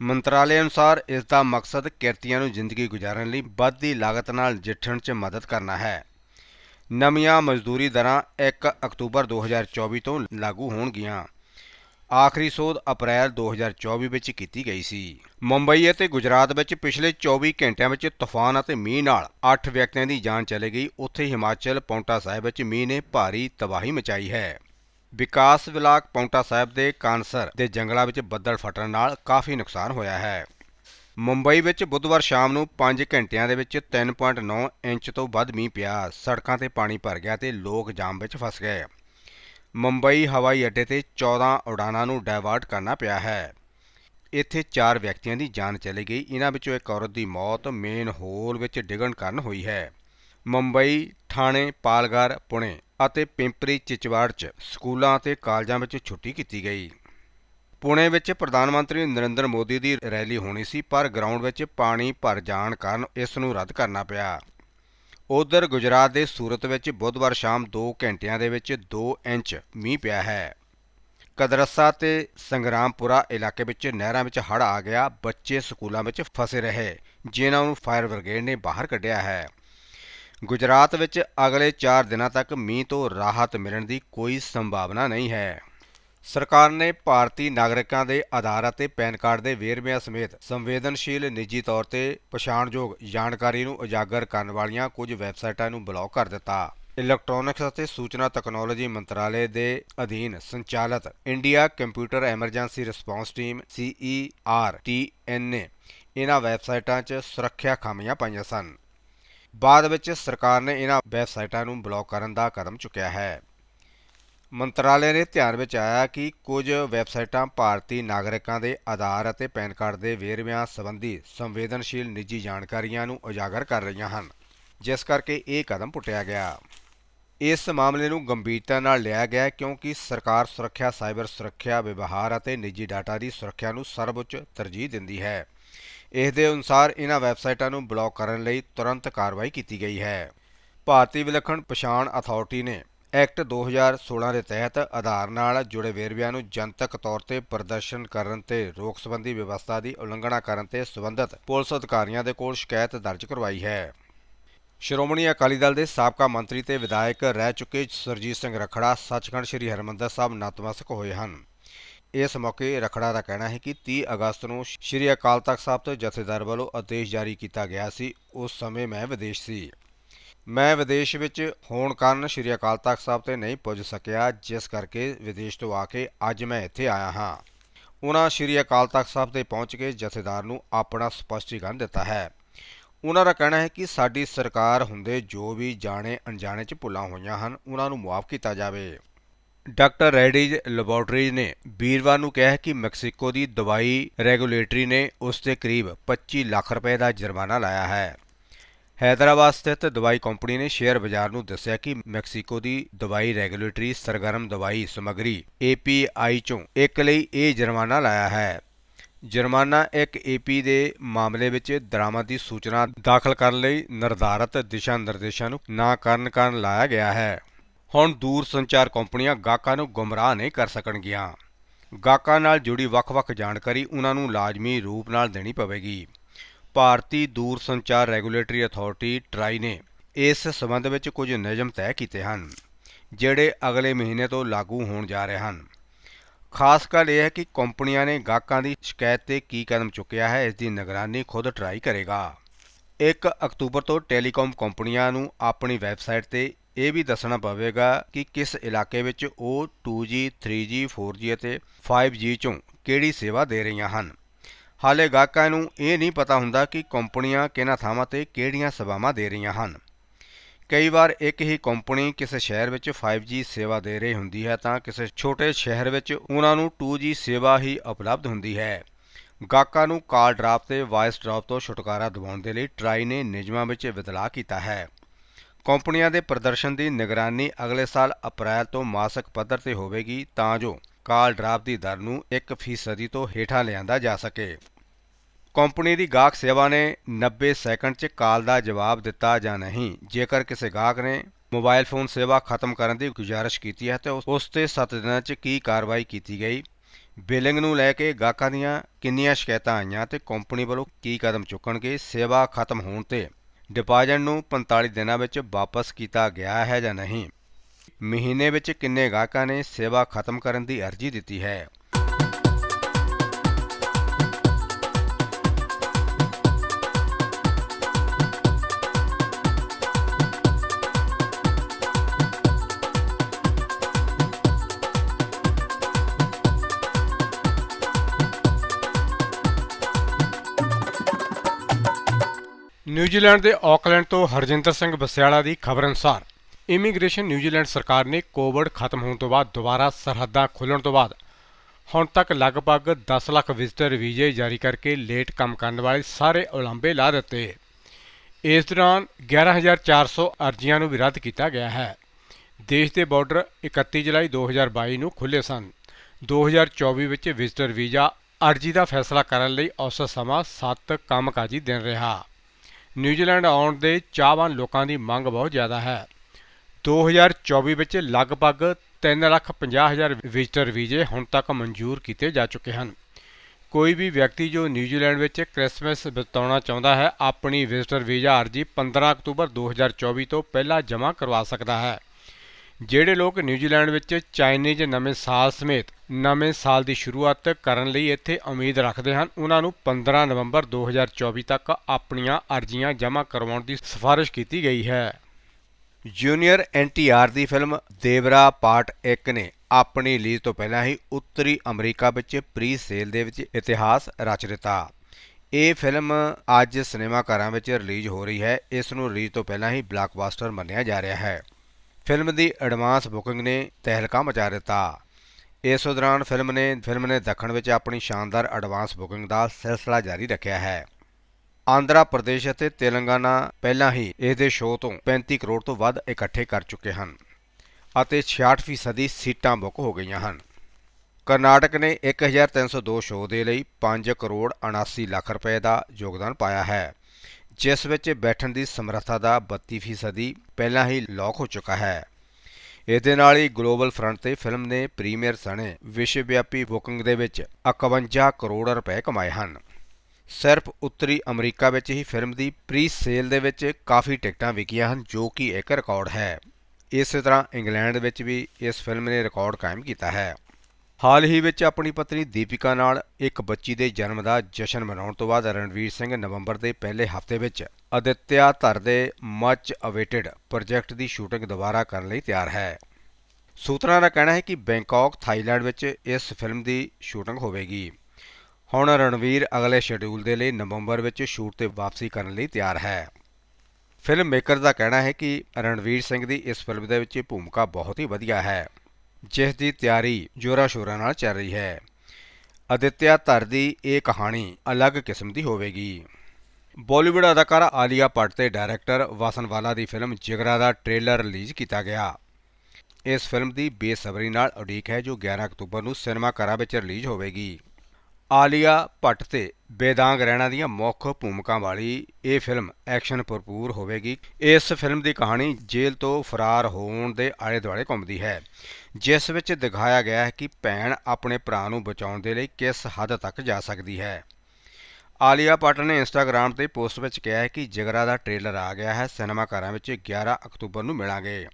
ਮੰਤਰਾਲੇ ਅਨੁਸਾਰ ਇਸ ਦਾ ਮਕਸਦ ਕਿਰਤੀਆਂ ਨੂੰ ਜ਼ਿੰਦਗੀ ਗੁਜ਼ਾਰਨ ਲਈ ਵੱਧਦੀ ਲਾਗਤ ਨਾਲ ਜਿੱਠਣ 'ਚ ਮਦਦ ਕਰਨਾ ਹੈ। ਨਵੀਆਂ ਮਜ਼ਦੂਰੀ ਦਰਾਂ 1 ਅਕਤੂਬਰ 2024 ਤੋਂ ਲਾਗੂ ਹੋਣਗੀਆਂ। ਆਖਰੀ ਸੋਧ ਅਪ੍ਰੈਲ 2024 ਵਿੱਚ ਕੀਤੀ ਗਈ ਸੀ। ਮੁੰਬਈ ਅਤੇ ਗੁਜਰਾਤ ਵਿੱਚ ਪਿਛਲੇ 24 ਘੰਟਿਆਂ ਵਿੱਚ ਤੂਫਾਨ ਅਤੇ ਮੀਂਹ ਨਾਲ 8 ਵਿਅਕਤੀਆਂ ਦੀ ਜਾਨ ਚਲੇ ਗਈ। ਉੱਥੇ ਹਿਮਾਚਲ ਪੌਂਟਾ ਸਾਹਿਬ ਵਿੱਚ ਮੀਂਹ ਨੇ ਭਾਰੀ ਤਬਾਹੀ ਮਚਾਈ ਹੈ। ਵਿਕਾਸ ਵਿਲਾਕ ਪੌਂਟਾ ਸਾਹਿਬ ਦੇ ਕਾਂਸਰ ਦੇ ਜੰਗਲਾਂ ਵਿੱਚ ਬੱਦਲ ਫਟਣ ਨਾਲ ਕਾਫੀ ਨੁਕਸਾਨ ਹੋਇਆ ਹੈ। ਮੁੰਬਈ ਵਿੱਚ ਬੁੱਧਵਾਰ ਸ਼ਾਮ ਨੂੰ 5 ਘੰਟਿਆਂ ਦੇ ਵਿੱਚ 3.9 ਇੰਚ ਤੋਂ ਵੱਧ ਮੀਂਹ ਪਿਆ। ਸੜਕਾਂ ਤੇ ਪਾਣੀ ਭਰ ਗਿਆ ਤੇ ਲੋਕ ਜਾਮ ਵਿੱਚ ਫਸ ਗਏ। ਮੁੰਬਈ ਹਵਾਈ ਅੱਡੇ ਤੇ 14 ਉਡਾਨਾਂ ਨੂੰ ਡਾਇਵਰਟ ਕਰਨਾ ਪਿਆ ਹੈ। ਇੱਥੇ 4 ਵਿਅਕਤੀਆਂ ਦੀ ਜਾਨ ਚਲੀ ਗਈ। ਇਹਨਾਂ ਵਿੱਚੋਂ ਇੱਕ ਔਰਤ ਦੀ ਮੌਤ ਮੇਨ ਹੋਲ ਵਿੱਚ ਡਿੱਗਣ ਕਾਰਨ ਹੋਈ ਹੈ। ਮੁੰਬਈ ਥਾਣੇ ਪਾਲਗਰ ਪੁਣੇ ਅਤੇ ਪਿੰਪਰੀ ਚਿਚਵਾੜ 'ਚ ਸਕੂਲਾਂ ਅਤੇ ਕਾਲਜਾਂ ਵਿੱਚ ਛੁੱਟੀ ਕੀਤੀ ਗਈ। ਪੁਣੇ ਵਿੱਚ ਪ੍ਰਧਾਨ ਮੰਤਰੀ ਨਰਿੰਦਰ ਮੋਦੀ ਦੀ ਰੈਲੀ ਹੋਣੀ ਸੀ, ਪਰ ਗਰਾਊਂਡ ਵਿੱਚ ਪਾਣੀ ਭਰ ਜਾਣ ਕਾਰਨ ਇਸ ਨੂੰ ਰੱਦ ਕਰਨਾ ਪਿਆ। ਉਧਰ ਗੁਜਰਾਤ ਦੇ ਸੂਰਤ ਵਿੱਚ ਬੁੱਧਵਾਰ ਸ਼ਾਮ 2 ਘੰਟਿਆਂ ਦੇ ਵਿੱਚ 2 ਇੰਚ ਮੀਂਹ ਪਿਆ ਹੈ। ਕਦਰਸਾ ਤੇ ਸੰਗਰਾਮਪੁਰਾ ਇਲਾਕੇ ਵਿੱਚ ਨਹਿਰਾਂ ਵਿੱਚ ਹੜ੍ਹ ਆ ਗਿਆ। ਬੱਚੇ ਸਕੂਲਾਂ ਵਿੱਚ ਫਸੇ ਰਹੇ, ਜਿਨ੍ਹਾਂ ਨੂੰ ਫਾਇਰ ਬ੍ਰਿਗੇਡ ਨੇ ਬਾਹਰ ਕੱਢਿਆ ਹੈ। ਗੁਜਰਾਤ ਵਿੱਚ ਅਗਲੇ 4 ਦਿਨਾਂ ਤੱਕ ਮੀਂਹ ਤੋਂ ਰਾਹਤ ਮਿਲਣ ਦੀ ਕੋਈ ਸੰਭਾਵਨਾ ਨਹੀਂ ਹੈ। ਸਰਕਾਰ ਨੇ ਭਾਰਤੀ ਨਾਗਰਿਕਾਂ ਦੇ ਆਧਾਰ ਅਤੇ ਪੈਨ ਕਾਰਡ ਦੇ ਵੇਰਵਿਆਂ ਸਮੇਤ ਸੰਵੇਦਨਸ਼ੀਲ ਨਿੱਜੀ ਤੌਰ ਤੇ ਪਛਾਣਯੋਗ ਜਾਣਕਾਰੀ ਨੂੰ ਉਜਾਗਰ ਕਰਨ ਵਾਲੀਆਂ ਕੁਝ ਵੈਬਸਾਈਟਾਂ ਨੂੰ ਬਲੌਕ ਕਰ ਦਿੱਤਾ। ਇਲੈਕਟ੍ਰੋਨਿਕਸ ਅਤੇ ਸੂਚਨਾ ਤਕਨਾਲੋਜੀ ਮੰਤਰਾਲੇ ਦੇ ਅਧੀਨ ਸੰਚਾਲਿਤ India computer emergency response team CERTN ਨੇ ਇਹਨਾਂ ਵੈਬਸਾਈਟਾਂ 'ਚ ਸੁਰੱਖਿਆ ਖਾਮੀਆਂ ਪਾਈਆਂ ਸਨ। ਬਾਅਦ ਵਿੱਚ ਸਰਕਾਰ ਨੇ ਇਹਨਾਂ ਵੈਬਸਾਈਟਾਂ ਨੂੰ ਬਲੌਕ ਕਰਨ ਦਾ ਕਦਮ ਚੁੱਕਿਆ ਹੈ। ਮੰਤਰਾਲੇ ਨੇ ਧਿਆਨ ਵਿੱਚ ਆਇਆ ਕਿ ਕੁਝ ਵੈਬਸਾਈਟਾਂ ਭਾਰਤੀ ਨਾਗਰਿਕਾਂ ਦੇ ਆਧਾਰ ਅਤੇ ਪੈਨ ਕਾਰਡ ਦੇ ਵੇਰਵਿਆਂ ਸੰਬੰਧੀ ਸੰਵੇਦਨਸ਼ੀਲ ਨਿੱਜੀ ਜਾਣਕਾਰੀਆਂ ਨੂੰ ਉਜਾਗਰ ਕਰ ਰਹੀਆਂ ਹਨ, ਜਿਸ ਕਰਕੇ ਇਹ ਕਦਮ ਪੁੱਟਿਆ ਗਿਆ। ਇਸ ਮਾਮਲੇ ਨੂੰ ਗੰਭੀਰਤਾ ਨਾਲ ਲਿਆ ਗਿਆ ਕਿਉਂਕਿ ਸਰਕਾਰ ਸੁਰੱਖਿਆ, ਸਾਈਬਰ ਸੁਰੱਖਿਆ, ਵਿਵਹਾਰ ਅਤੇ ਨਿੱਜੀ ਡਾਟਾ ਦੀ ਸੁਰੱਖਿਆ ਨੂੰ ਸਰਵਉੱਚ ਤਰਜੀਹ ਦਿੰਦੀ ਹੈ। ਇਸ ਦੇ ਅਨੁਸਾਰ ਇਹਨਾਂ ਵੈਬਸਾਈਟਾਂ ਨੂੰ ਬਲੌਕ ਕਰਨ ਲਈ ਤੁਰੰਤ ਕਾਰਵਾਈ ਕੀਤੀ ਗਈ ਹੈ। ਭਾਰਤੀ ਵਿਲੱਖਣ ਪਛਾਣ ਅਥਾਰਟੀ ਨੇ ਐਕਟ 2016 ਦੇ ਤਹਿਤ ਆਧਾਰ ਨਾਲ ਜੁੜੇ ਵੇਰਵਿਆਂ ਨੂੰ ਜਨਤਕ ਤੌਰ ਤੇ ਪ੍ਰਦਰਸ਼ਨ ਕਰਨ ਤੇ ਰੋਕ ਸੰਬੰਧੀ ਵਿਵਸਥਾ ਦੀ ਉਲੰਘਣਾ ਕਰਨ ਤੇ ਸਬੰਧਤ ਪੁਲਿਸ ਅਧਿਕਾਰੀਆਂ ਦੇ ਕੋਲ ਸ਼ਿਕਾਇਤ ਦਰਜ ਕਰਵਾਈ ਹੈ। ਸ਼੍ਰੋਮਣੀ ਅਕਾਲੀ ਦਲ ਦੇ ਸਾਬਕਾ ਮੰਤਰੀ ਤੇ ਵਿਧਾਇਕ ਰਹਿ ਚੁੱਕੇ ਸਰਜੀਤ ਸਿੰਘ ਰਖੜਾ ਸੱਚਖੰਡ ਸ੍ਰੀ ਹਰਿਮੰਦਰ ਸਾਹਿਬ ਨਤਮਸਤਕ ਹੋਏ ਹਨ। ਇਸ ਮੌਕੇ ਰਖੜਾ ਦਾ ਕਹਿਣਾ ਹੈ ਕਿ 30 ਅਗਸਤ ਨੂੰ ਸ੍ਰੀ ਅਕਾਲ ਤਖਤ ਸਾਹਿਬ ਤੋਂ ਜਥੇਦਾਰ ਵੱਲੋਂ ਆਦੇਸ਼ ਜਾਰੀ ਕੀਤਾ ਗਿਆ ਸੀ। ਉਸ ਸਮੇਂ ਮੈਂ ਵਿਦੇਸ਼ ਸੀ। ਮੈਂ ਵਿਦੇਸ਼ ਵਿੱਚ ਹੋਣ ਕਾਰਨ ਸ੍ਰੀ ਅਕਾਲ ਤਖਤ ਸਾਹਿਬ ਤੇ ਨਹੀਂ ਪੁੱਜ ਸਕਿਆ, ਜਿਸ ਕਰਕੇ ਵਿਦੇਸ਼ ਤੋਂ ਆ ਕੇ ਅੱਜ ਮੈਂ ਇੱਥੇ ਆਇਆ ਹਾਂ। ਉਹਨਾਂ ਸ੍ਰੀ ਅਕਾਲ ਤਖਤ ਸਾਹਿਬ ਤੇ ਪਹੁੰਚ ਕੇ ਜਥੇਦਾਰ ਨੂੰ ਆਪਣਾ ਸਪਸ਼ਟੀਕਰਨ ਦਿੱਤਾ ਹੈ। ਉਹਨਾਂ ਦਾ ਕਹਿਣਾ ਹੈ ਕਿ ਸਾਡੀ ਸਰਕਾਰ ਹੁੰਦੇ ਜੋ ਵੀ ਜਾਣੇ ਅਣਜਾਣੇ 'ਚ ਭੁੱਲਾਂ ਹੋਈਆਂ ਹਨ, ਉਹਨਾਂ ਨੂੰ ਮੁਆਫ ਕੀਤਾ ਜਾਵੇ। ਡਾਕਟਰ ਰੈਡੀਜ਼ ਲੈਬੋਰਟਰੀਜ਼ ਨੇ ਵੀਰਵਾਰ ਨੂੰ ਕਿਹਾ ਕਿ ਮੈਕਸੀਕੋ ਦੀ ਦਵਾਈ ਰੈਗੂਲੇਟਰੀ ਨੇ ਉਸ ਤੇ ਕਰੀਬ 25 ਲੱਖ ਰੁਪਏ ਦਾ ਜੁਰਮਾਨਾ ਲਾਇਆ ਹੈ। ਹੈਦਰਾਬਾਦ ਸਥਿਤ ਦਵਾਈ ਕੰਪਨੀ ਨੇ ਸ਼ੇਅਰ ਬਾਜ਼ਾਰ ਨੂੰ ਦੱਸਿਆ ਕਿ ਮੈਕਸੀਕੋ ਦੀ ਦਵਾਈ ਰੈਗੂਲੇਟਰੀ ਸਰਗਰਮ ਦਵਾਈ ਸਮੱਗਰੀ API ਚੋਂ ਇੱਕ ਲਈ ਇਹ ਜੁਰਮਾਨਾ ਲਾਇਆ ਹੈ। ਜੁਰਮਾਨਾ ਇੱਕ ਏਪੀ ਦੇ ਮਾਮਲੇ ਵਿੱਚ ਦਰਾਮਦ ਦੀ ਸੂਚਨਾ ਦਾਖਲ ਕਰਨ ਲਈ ਨਿਰਧਾਰਤ ਦਿਸ਼ਾ ਨਿਰਦੇਸ਼ਾਂ ਨੂੰ ਨਾ ਕਰਨ ਕਾਰਨ ਲਾਇਆ ਗਿਆ ਹੈ। ਹੁਣ ਦੂਰ ਸੰਚਾਰ ਕੰਪਨੀਆਂ ਗਾਹਕਾਂ ਨੂੰ ਗੁੰਮਰਾਹ ਨਹੀਂ ਕਰ ਸਕਣਗੀਆਂ। ਗਾਹਕਾਂ ਨਾਲ ਜੁੜੀ ਵੱਖ-ਵੱਖ ਜਾਣਕਾਰੀ ਉਹਨਾਂ ਨੂੰ ਲਾਜ਼ਮੀ ਰੂਪ ਨਾਲ ਦੇਣੀ ਪਵੇਗੀ। ਭਾਰਤੀ ਦੂਰ ਸੰਚਾਰ ਰੈਗੂਲੇਟਰੀ ਅਥਾਰਟੀ ਟਰਾਈ ਨੇ ਇਸ ਸਬੰਧ ਵਿੱਚ ਕੁਝ ਨਿਯਮ ਤੈਅ ਕੀਤੇ ਹਨ ਜਿਹੜੇ ਅਗਲੇ ਮਹੀਨੇ ਤੋਂ ਲਾਗੂ ਹੋਣ ਜਾ ਰਹੇ ਹਨ। ਖਾਸ ਗੱਲ ਇਹ ਹੈ ਕਿ ਕੰਪਨੀਆਂ ਨੇ ਗਾਹਕਾਂ ਦੀ ਸ਼ਿਕਾਇਤ ਤੇ ਕੀ ਕਦਮ ਚੁੱਕਿਆ ਹੈ ਇਸ ਦੀ ਨਿਗਰਾਨੀ ਖੁਦ ਟਰਾਈ ਕਰੇਗਾ। 1 ਅਕਤੂਬਰ ਤੋਂ ਟੈਲੀਕਾਮ ਕੰਪਨੀਆਂ ਨੂੰ ਆਪਣੀ ਵੈਬਸਾਈਟ ਤੇ ਇਹ ਵੀ ਦੱਸਣਾ ਪਵੇਗਾ ਕਿ ਕਿਸ ਇਲਾਕੇ ਵਿੱਚ ਉਹ 2G, 3G, 4G ਅਤੇ 5G ਚੋਂ ਕਿਹੜੀ ਸੇਵਾ ਦੇ ਰਹੀਆਂ ਹਨ। ਹਾਲੇ ਗਾਹਕਾਂ ਨੂੰ ਇਹ ਨਹੀਂ ਪਤਾ ਹੁੰਦਾ ਕਿ ਕੰਪਨੀਆਂ ਕਿਹਨਾਂ ਥਾਵਾਂ ਤੇ ਕਿਹੜੀਆਂ ਸੇਵਾਵਾਂ ਦੇ ਰਹੀਆਂ ਹਨ। ਕਈ ਵਾਰ ਇੱਕ ਹੀ ਕੰਪਨੀ ਕਿਸੇ ਸ਼ਹਿਰ ਵਿੱਚ 5G ਸੇਵਾ ਦੇ ਰਹੀ ਹੁੰਦੀ ਹੈ ਤਾਂ ਕਿਸੇ ਛੋਟੇ ਸ਼ਹਿਰ ਵਿੱਚ ਉਹਨਾਂ ਨੂੰ 2G ਸੇਵਾ ਹੀ ਉਪਲਬਧ ਹੁੰਦੀ ਹੈ। ਗਾਹਕਾਂ ਨੂੰ ਕਾਲ ਡਰਾਪ ਤੇ ਵਾਇਸ ਡਰਾਪ ਤੋਂ ਛੁਟਕਾਰਾ ਦਿਵਾਉਣ ਦੇ ਲਈ ਟਰਾਈ ਨੇ ਨਿਯਮਾਂ ਵਿੱਚ ਬਦਲਾਅ ਕੀਤਾ ਹੈ। ਕੰਪਨੀਆਂ ਦੇ ਪ੍ਰਦਰਸ਼ਨ ਦੀ ਨਿਗਰਾਨੀ ਅਗਲੇ ਸਾਲ ਅਪ੍ਰੈਲ ਤੋਂ ਮਾਸਕ ਪੱਧਰ ਤੇ ਹੋਵੇਗੀ ਤਾਂ ਜੋ ਕਾਲ ਡਰਾਪ ਦੀ ਦਰ ਨੂੰ 1% ਤੋਂ ਹੇਠਾਂ ਲਿਆਂਦਾ ਜਾ ਸਕੇ। ਕੰਪਨੀ ਦੀ ਗਾਹਕ ਸੇਵਾ ਨੇ 90 ਸੈਕਿੰਡ 'ਚ ਕਾਲ ਦਾ ਜਵਾਬ ਦਿੱਤਾ ਜਾਂ ਨਹੀਂ, ਜੇਕਰ ਕਿਸੇ ਗਾਹਕ ਨੇ ਮੋਬਾਈਲ ਫੋਨ ਸੇਵਾ ਖਤਮ ਕਰਨ ਦੀ ਗੁਜ਼ਾਰਿਸ਼ ਕੀਤੀ ਹੈ, ਤਾਂ ਉਸ ਤੇ 7 ਦਿਨਾਂ 'ਚ ਕੀ ਕਾਰਵਾਈ ਕੀਤੀ ਗਈ? ਬਿਲਿੰਗ ਨੂੰ ਲੈ ਕੇ ਗਾਹਕਾਂ ਦੀਆਂ ਕਿੰਨੀਆਂ ਸ਼ਿਕਾਇਤਾਂ ਆਈਆਂ ਤੇ ਕੰਪਨੀ ਵੱਲੋਂ ਕੀ ਕਦਮ ਚੁੱਕਣਗੇ? ਸੇਵਾ ਖਤਮ ਹੋਣ ਤੇ ਡਿਪਾਜ਼ਿਟ ਨੂੰ 45 ਦਿਨਾਂ ਵਿੱਚ ਵਾਪਸ ਕੀਤਾ ਗਿਆ ਹੈ ਜਾਂ ਨਹੀਂ? ਮਹੀਨੇ ਵਿੱਚ ਕਿੰਨੇ ਗਾਹਕਾਂ ਨੇ ਸੇਵਾ ਖਤਮ ਕਰਨ ਦੀ ਅਰਜ਼ੀ ਦਿੱਤੀ ਹੈ? ਨਿਊਜ਼ੀਲੈਂਡ ਦੇ ਆਕਲੈਂਡ ਤੋਂ ਹਰਜਿੰਦਰ ਸਿੰਘ ਬਸਿਆਲਾ ਦੀ ਖਬਰ ਅਨੁਸਾਰ ਇਮੀਗ੍ਰੇਸ਼ਨ ਨਿਊਜ਼ੀਲੈਂਡ ਸਰਕਾਰ ਨੇ ਕੋਵਿਡ ਖਤਮ ਹੋਣ ਤੋਂ ਬਾਅਦ ਦੁਬਾਰਾ ਸਰਹੱਦਾਂ ਖੋਲ੍ਹਣ ਤੋਂ ਬਾਅਦ ਹੁਣ ਤੱਕ ਲਗਭਗ 10 ਲੱਖ ਵਿਜ਼ਟਰ ਵੀਜ਼ੇ ਜਾਰੀ ਕਰਕੇ ਲੇਟ ਕੰਮ ਕਰਨ ਵਾਲੇ ਸਾਰੇ ਉਲੰਭੇ ਲਾ ਦਿੱਤੇ। ਇਸ ਦੌਰਾਨ 11400 ਅਰਜ਼ੀਆਂ ਨੂੰ ਵੀ ਰੱਦ ਕੀਤਾ ਗਿਆ ਹੈ। ਦੇਸ਼ ਦੇ ਬਾਰਡਰ 31 ਜੁਲਾਈ 2022 ਨੂੰ ਖੁੱਲ੍ਹੇ ਸਨ। 2024 ਵਿੱਚ ਵਿਜ਼ਟਰ ਵੀਜ਼ਾ ਅਰਜ਼ੀ ਦਾ ਫੈਸਲਾ ਕਰਨ ਲਈ ਔਸਤ ਸਮਾਂ 7 ਕੰਮਕਾਜੀ ਦਿਨ ਰਿਹਾ। ਨਿਊਜ਼ੀਲੈਂਡ ਆਉਣ ਦੇ ਚਾਹਵਾਨ ਲੋਕਾਂ ਦੀ ਮੰਗ ਬਹੁਤ ਜ਼ਿਆਦਾ ਹੈ। 2024 ਵਿੱਚ ਲਗਭਗ 3,50,000 ਵਿਜ਼ਟਰ ਵੀਜ਼ੇ ਹੁਣ ਤੱਕ ਮਨਜ਼ੂਰ ਕੀਤੇ ਜਾ ਚੁੱਕੇ ਹਨ। ਕੋਈ ਵੀ ਵਿਅਕਤੀ ਜੋ ਨਿਊਜ਼ੀਲੈਂਡ ਵਿੱਚ ਕ੍ਰਿਸਮਸ ਬਿਤਾਉਣਾ ਚਾਹੁੰਦਾ ਹੈ ਆਪਣੀ ਵਿਜ਼ਟਰ ਵੀਜ਼ਾ ਅਰਜ਼ੀ 15 ਅਕਤੂਬਰ 2024 ਤੋਂ ਪਹਿਲਾਂ ਜਮ੍ਹਾਂ ਕਰਵਾ ਸਕਦਾ ਹੈ। ਜਿਹੜੇ ਲੋਕ ਨਿਊਜ਼ੀਲੈਂਡ ਵਿੱਚ ਚਾਈਨੀਜ਼ ਨਵੇਂ ਸਾਲ ਸਮੇਤ ਨਵੇਂ ਸਾਲ ਦੀ ਸ਼ੁਰੂਆਤ ਕਰਨ ਲਈ ਇੱਥੇ ਉਮੀਦ ਰੱਖਦੇ ਹਨ ਉਹਨਾਂ ਨੂੰ 15 ਨਵੰਬਰ 2024 ਤੱਕ ਆਪਣੀਆਂ ਅਰਜ਼ੀਆਂ ਜਮ੍ਹਾਂ ਕਰਵਾਉਣ ਦੀ ਸਿਫਾਰਿਸ਼ ਕੀਤੀ ਗਈ ਹੈ। ਜੂਨੀਅਰ ਐਨਟੀਆਰ ਦੀ ਫਿਲਮ ਦੇਵਰਾ ਪਾਰਟ 1 ਨੇ ਆਪਣੀ ਰਿਲੀਜ਼ ਤੋਂ ਪਹਿਲਾਂ ਹੀ ਉੱਤਰੀ ਅਮਰੀਕਾ ਵਿੱਚ ਪ੍ਰੀ ਸੇਲ ਦੇ ਵਿੱਚ ਇਤਿਹਾਸ ਰਚ ਦਿੱਤਾ। ਇਹ ਫਿਲਮ ਅੱਜ ਸਿਨੇਮਾ ਘਰਾਂ ਵਿੱਚ ਰਿਲੀਜ਼ ਹੋ ਰਹੀ ਹੈ। ਇਸ ਨੂੰ ਰਿਲੀਜ਼ ਤੋਂ ਪਹਿਲਾਂ ਹੀ ਬਲਾਕਬਸਟਰ ਮੰਨਿਆ ਜਾ ਰਿਹਾ ਹੈ। ਫਿਲਮ ਦੀ ਐਡਵਾਂਸ ਬੁਕਿੰਗ ਨੇ ਤਹਿਲਕਾ ਮਚਾ ਦਿੱਤਾ। ਇਸ ਦੌਰਾਨ ਫਿਲਮ ਨੇ ਫਿਲਮ ਨੇ ਦੱਖਣ ਵਿੱਚ ਆਪਣੀ ਸ਼ਾਨਦਾਰ ਐਡਵਾਂਸ ਬੁਕਿੰਗ ਦਾ ਸਿਲਸਿਲਾ ਜਾਰੀ ਰੱਖਿਆ ਹੈ। ਆਂਧਰਾ ਪ੍ਰਦੇਸ਼ ਅਤੇ ਤੇਲੰਗਾਨਾ ਪਹਿਲਾਂ ਹੀ ਇਸ ਦੇ ਸ਼ੋਅ ਤੋਂ 35 ਕਰੋੜ ਤੋਂ ਵੱਧ ਇਕੱਠੇ ਕਰ ਚੁੱਕੇ ਹਨ ਅਤੇ 66% ਸੀਟਾਂ ਬੁੱਕ ਹੋ ਗਈਆਂ ਹਨ। ਕਰਨਾਟਕ ਨੇ 1302 ਸ਼ੋਅ ਦੇ ਲਈ 5 ਕਰੋੜ 79 ਲੱਖ ਰੁਪਏ ਦਾ ਯੋਗਦਾਨ ਪਾਇਆ ਹੈ, ਜਿਸ ਵਿੱਚ ਬੈਠਣ ਦੀ ਸਮਰੱਥਾ ਦਾ 32% ਪਹਿਲਾਂ ਹੀ ਲੌਕ ਹੋ ਚੁੱਕਾ ਹੈ। ਇਸ ਦੇ ਨਾਲ ਹੀ ਗਲੋਬਲ ਫਰੰਟ ਤੇ ਫਿਲਮ ਨੇ ਪ੍ਰੀਮੀਅਰ ਸਣੇ ਵਿਸ਼ਵਵਿਆਪੀ ਬੁਕਿੰਗ ਦੇ ਵਿੱਚ 51 ਕਰੋੜ ਰੁਪਏ ਕਮਾਏ ਹਨ। ਸਿਰਫ ਉੱਤਰੀ ਅਮਰੀਕਾ ਵਿੱਚ ਹੀ ਫਿਲਮ ਦੀ ਪ੍ਰੀ ਸੇਲ ਦੇ ਵਿੱਚ ਕਾਫੀ ਟਿਕਟਾਂ ਵਿਕੀਆਂ ਹਨ, ਜੋ ਕਿ ਇੱਕ ਰਿਕਾਰਡ ਹੈ। ਇਸੇ ਤਰ੍ਹਾਂ ਇੰਗਲੈਂਡ ਵਿੱਚ ਵੀ ਇਸ ਫਿਲਮ ਨੇ ਰਿਕਾਰਡ ਕਾਇਮ ਕੀਤਾ ਹੈ। ਹਾਲ ਹੀ ਵਿੱਚ ਆਪਣੀ ਪਤਨੀ ਦੀਪਿਕਾ ਨਾਲ ਇੱਕ ਬੱਚੀ ਦੇ ਜਨਮ ਦਾ ਜਸ਼ਨ ਮਨਾਉਣ ਤੋਂ ਬਾਅਦ ਰਣਵੀਰ ਸਿੰਘ ਨਵੰਬਰ ਦੇ ਪਹਿਲੇ ਹਫ਼ਤੇ ਵਿੱਚ ਅਦਿੱਤਿਆ ਧਰ ਦੇ ਮੱਚ ਅਵੇਟਡ ਪ੍ਰੋਜੈਕਟ ਦੀ ਸ਼ੂਟਿੰਗ ਦੁਬਾਰਾ ਕਰਨ ਲਈ ਤਿਆਰ ਹੈ। ਸੂਤਰਾਂ ਦਾ ਕਹਿਣਾ ਹੈ ਕਿ ਬੈਂਕਾਕ, ਥਾਈਲੈਂਡ ਵਿੱਚ ਇਸ ਫਿਲਮ ਦੀ ਸ਼ੂਟਿੰਗ ਹੋਵੇਗੀ। ਹੁਣ ਰਣਵੀਰ ਅਗਲੇ ਸ਼ਡਿਊਲ ਦੇ ਲਈ ਨਵੰਬਰ ਵਿੱਚ ਸ਼ੂਟ ਤੇ ਵਾਪਸੀ ਕਰਨ ਲਈ ਤਿਆਰ ਹੈ। ਫਿਲਮ ਮੇਕਰ ਦਾ ਕਹਿਣਾ ਹੈ ਕਿ ਰਣਵੀਰ ਸਿੰਘ ਦੀ ਇਸ ਫਿਲਮ ਦੇ ਵਿੱਚ ਭੂਮਿਕਾ ਬਹੁਤ ਹੀ ਵਧੀਆ ਹੈ, ਜਿਸ ਦੀ ਤਿਆਰੀ ਜੋਰਾ ਸ਼ੋਰਾਂ ਨਾਲ ਚੱਲ ਰਹੀ ਹੈ। ਅਦਿੱਤਿਆ ਧਰ ਦੀ ਇਹ ਕਹਾਣੀ ਅਲੱਗ ਕਿਸਮ ਦੀ ਹੋਵੇਗੀ। ਬਾਲੀਵੁੱਡ ਅਦਾਕਾਰਾ ਆਲੀਆ ਭੱਟ ਤੇ ਡਾਇਰੈਕਟਰ ਵਾਸਨਵਾਲਾ ਦੀ ਫਿਲਮ ਜਿਗਰਾ ਦਾ ਟ੍ਰੇਲਰ ਰਿਲੀਜ਼ ਕੀਤਾ ਗਿਆ। ਇਸ ਫਿਲਮ ਦੀ ਬੇਸਬਰੀ ਨਾਲ ਉਡੀਕ ਹੈ ਜੋ 11 ਅਕਤੂਬਰ ਨੂੰ ਸਿਨੇਮਾ ਘਰਾਂ ਵਿੱਚ ਰਿਲੀਜ਼ ਹੋਵੇਗੀ। ਆਲੀਆ ਭੱਟ ਤੇ ਬੇਦਾਂਗ ਰਹਿਣਾ ਦੀਆਂ ਮੁੱਖ ਭੂਮਿਕਾ ਵਾਲੀ ਇਹ ਫਿਲਮ ਐਕਸ਼ਨ ਭਰਪੂਰ ਹੋਵੇਗੀ। ਇਸ ਫਿਲਮ ਦੀ ਕਹਾਣੀ ਜੇਲ੍ਹ ਤੋਂ ਫਰਾਰ ਹੋਣ ਦੇ ਆਲੇ ਦੁਆਲੇ ਘੁੰਮਦੀ ਹੈ, ਜਿਸ ਵਿੱਚ ਦਿਖਾਇਆ ਗਿਆ ਹੈ ਕਿ ਭੈਣ ਆਪਣੇ ਭਰਾ ਨੂੰ ਬਚਾਉਣ ਦੇ ਲਈ ਕਿਸ ਹੱਦ ਤੱਕ ਜਾ ਸਕਦੀ ਹੈ। ਆਲੀਆ ਭੱਟ ਨੇ ਇੰਸਟਾਗ੍ਰam ਤੇ ਪੋਸਟ ਵਿੱਚ ਕਿਹਾ ਹੈ ਕਿ ਜਿਗਰਾ ਦਾ ਟ੍ਰੇਲਰ ਆ ਗਿਆ ਹੈ ਸਿਨੇਮਾ ਘਰਾਂ ਵਿੱਚ 11 ਅਕਤੂਬਰ ਨੂੰ ਮਿਲਾਂਗੇ।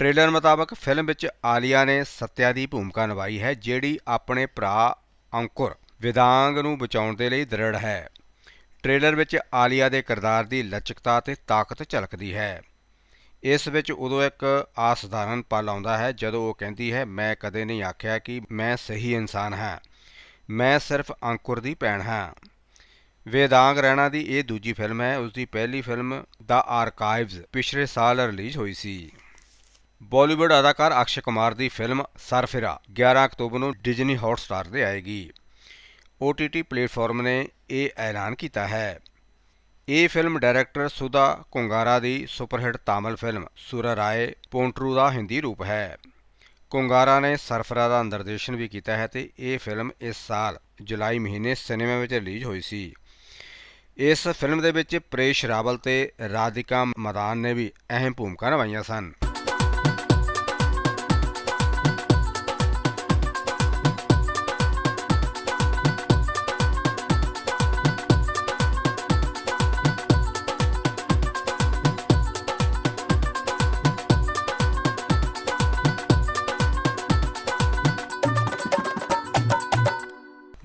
ਟ੍ਰੇਲਰ ਮੁਤਾਬਕ ਫਿਲਮ ਵਿੱਚ ਆਲੀਆ ਨੇ ਸੱਤਿਆ ਦੀ ਭੂਮਿਕਾ ਨਿਭਾਈ ਹੈ, ਜਿਹੜੀ ਆਪਣੇ ਭਰਾ ਅੰਕੁਰ, ਵਿਦਾਂਗ ਨੂੰ ਬਚਾਉਣ ਦੇ ਲਈ ਦ੍ਰਿੜ ਹੈ। ਟ੍ਰੇਲਰ ਵਿੱਚ ਆਲੀਆ ਦੇ ਕਿਰਦਾਰ ਦੀ ਲਚਕਤਾ ਤੇ ਤਾਕਤ ਝਲਕਦੀ ਹੈ। ਇਸ ਵਿੱਚ ਉਦੋਂ ਇੱਕ ਆਸਧਾਰਨ ਪਲ ਆਉਂਦਾ ਹੈ ਜਦੋਂ ਉਹ ਕਹਿੰਦੀ ਹੈ, ਮੈਂ ਕਦੇ ਨਹੀਂ ਆਖਿਆ ਕਿ ਮੈਂ ਸਹੀ ਇਨਸਾਨ ਹਾਂ। ਮੈਂ ਸਿਰਫ ਅੰਕੁਰ ਦੀ ਭੈਣ ਹਾਂ। ਵੇਦਾਂਗ ਰਹਿਣਾ ਦੀ ਇਹ ਦੂਜੀ ਫਿਲਮ ਹੈ। ਉਸ ਦੀ ਪਹਿਲੀ ਫਿਲਮ ਦਾ ਆਰਕਾਈਵਜ਼ ਪਿਛਲੇ ਸਾਲ ਰਿਲੀਜ਼ ਹੋਈ ਸੀ। ਬਾਲੀਵੁੱਡ ਅਦਾਕਾਰ ਅਕਸ਼ੇ ਕੁਮਾਰ ਦੀ ਫਿਲਮ ਸਰਫਿਰਾ 11 ਅਕਤੂਬਰ ਨੂੰ ਡਿਜ਼ਨੀ ਹੌਟਸਟਾਰ ਤੇ ਆਏਗੀ। OTT ਪਲੇਟਫਾਰਮ ਨੇ ਇਹ ਐਲਾਨ ਕੀਤਾ ਹੈ। ਇਹ ਫਿਲਮ ਡਾਇਰੈਕਟਰ ਸੁਧਾ ਕੁੰਗਾਰਾ ਦੀ ਸੁਪਰਹਿੱਟ ਤਾਮਿਲ ਫਿਲਮ ਸੁਰਰਾਏ ਪੋਂਟਰੂ ਦਾ ਹਿੰਦੀ ਰੂਪ ਹੈ। ਕੁੰਗਾਰਾ ਨੇ ਸਰਫਰਾ ਦਾ ਨਿਰਦੇਸ਼ਨ ਵੀ ਕੀਤਾ ਹੈ ਤੇ ਇਹ ਫਿਲਮ ਇਸ ਸਾਲ ਜੁਲਾਈ ਮਹੀਨੇ ਸਿਨੇਮਾ ਵਿੱਚ ਰਿਲੀਜ਼ ਹੋਈ ਸੀ। ਇਸ ਫਿਲਮ ਦੇ ਵਿੱਚ ਪ੍ਰੇਸ਼ ਰਾਵਲ ਤੇ ਰਾਧਿਕਾ ਮਦਾਨ ਨੇ ਵੀ ਅਹਿਮ ਭੂਮਿਕਾ ਨਿਭਾਈਆਂ ਸਨ।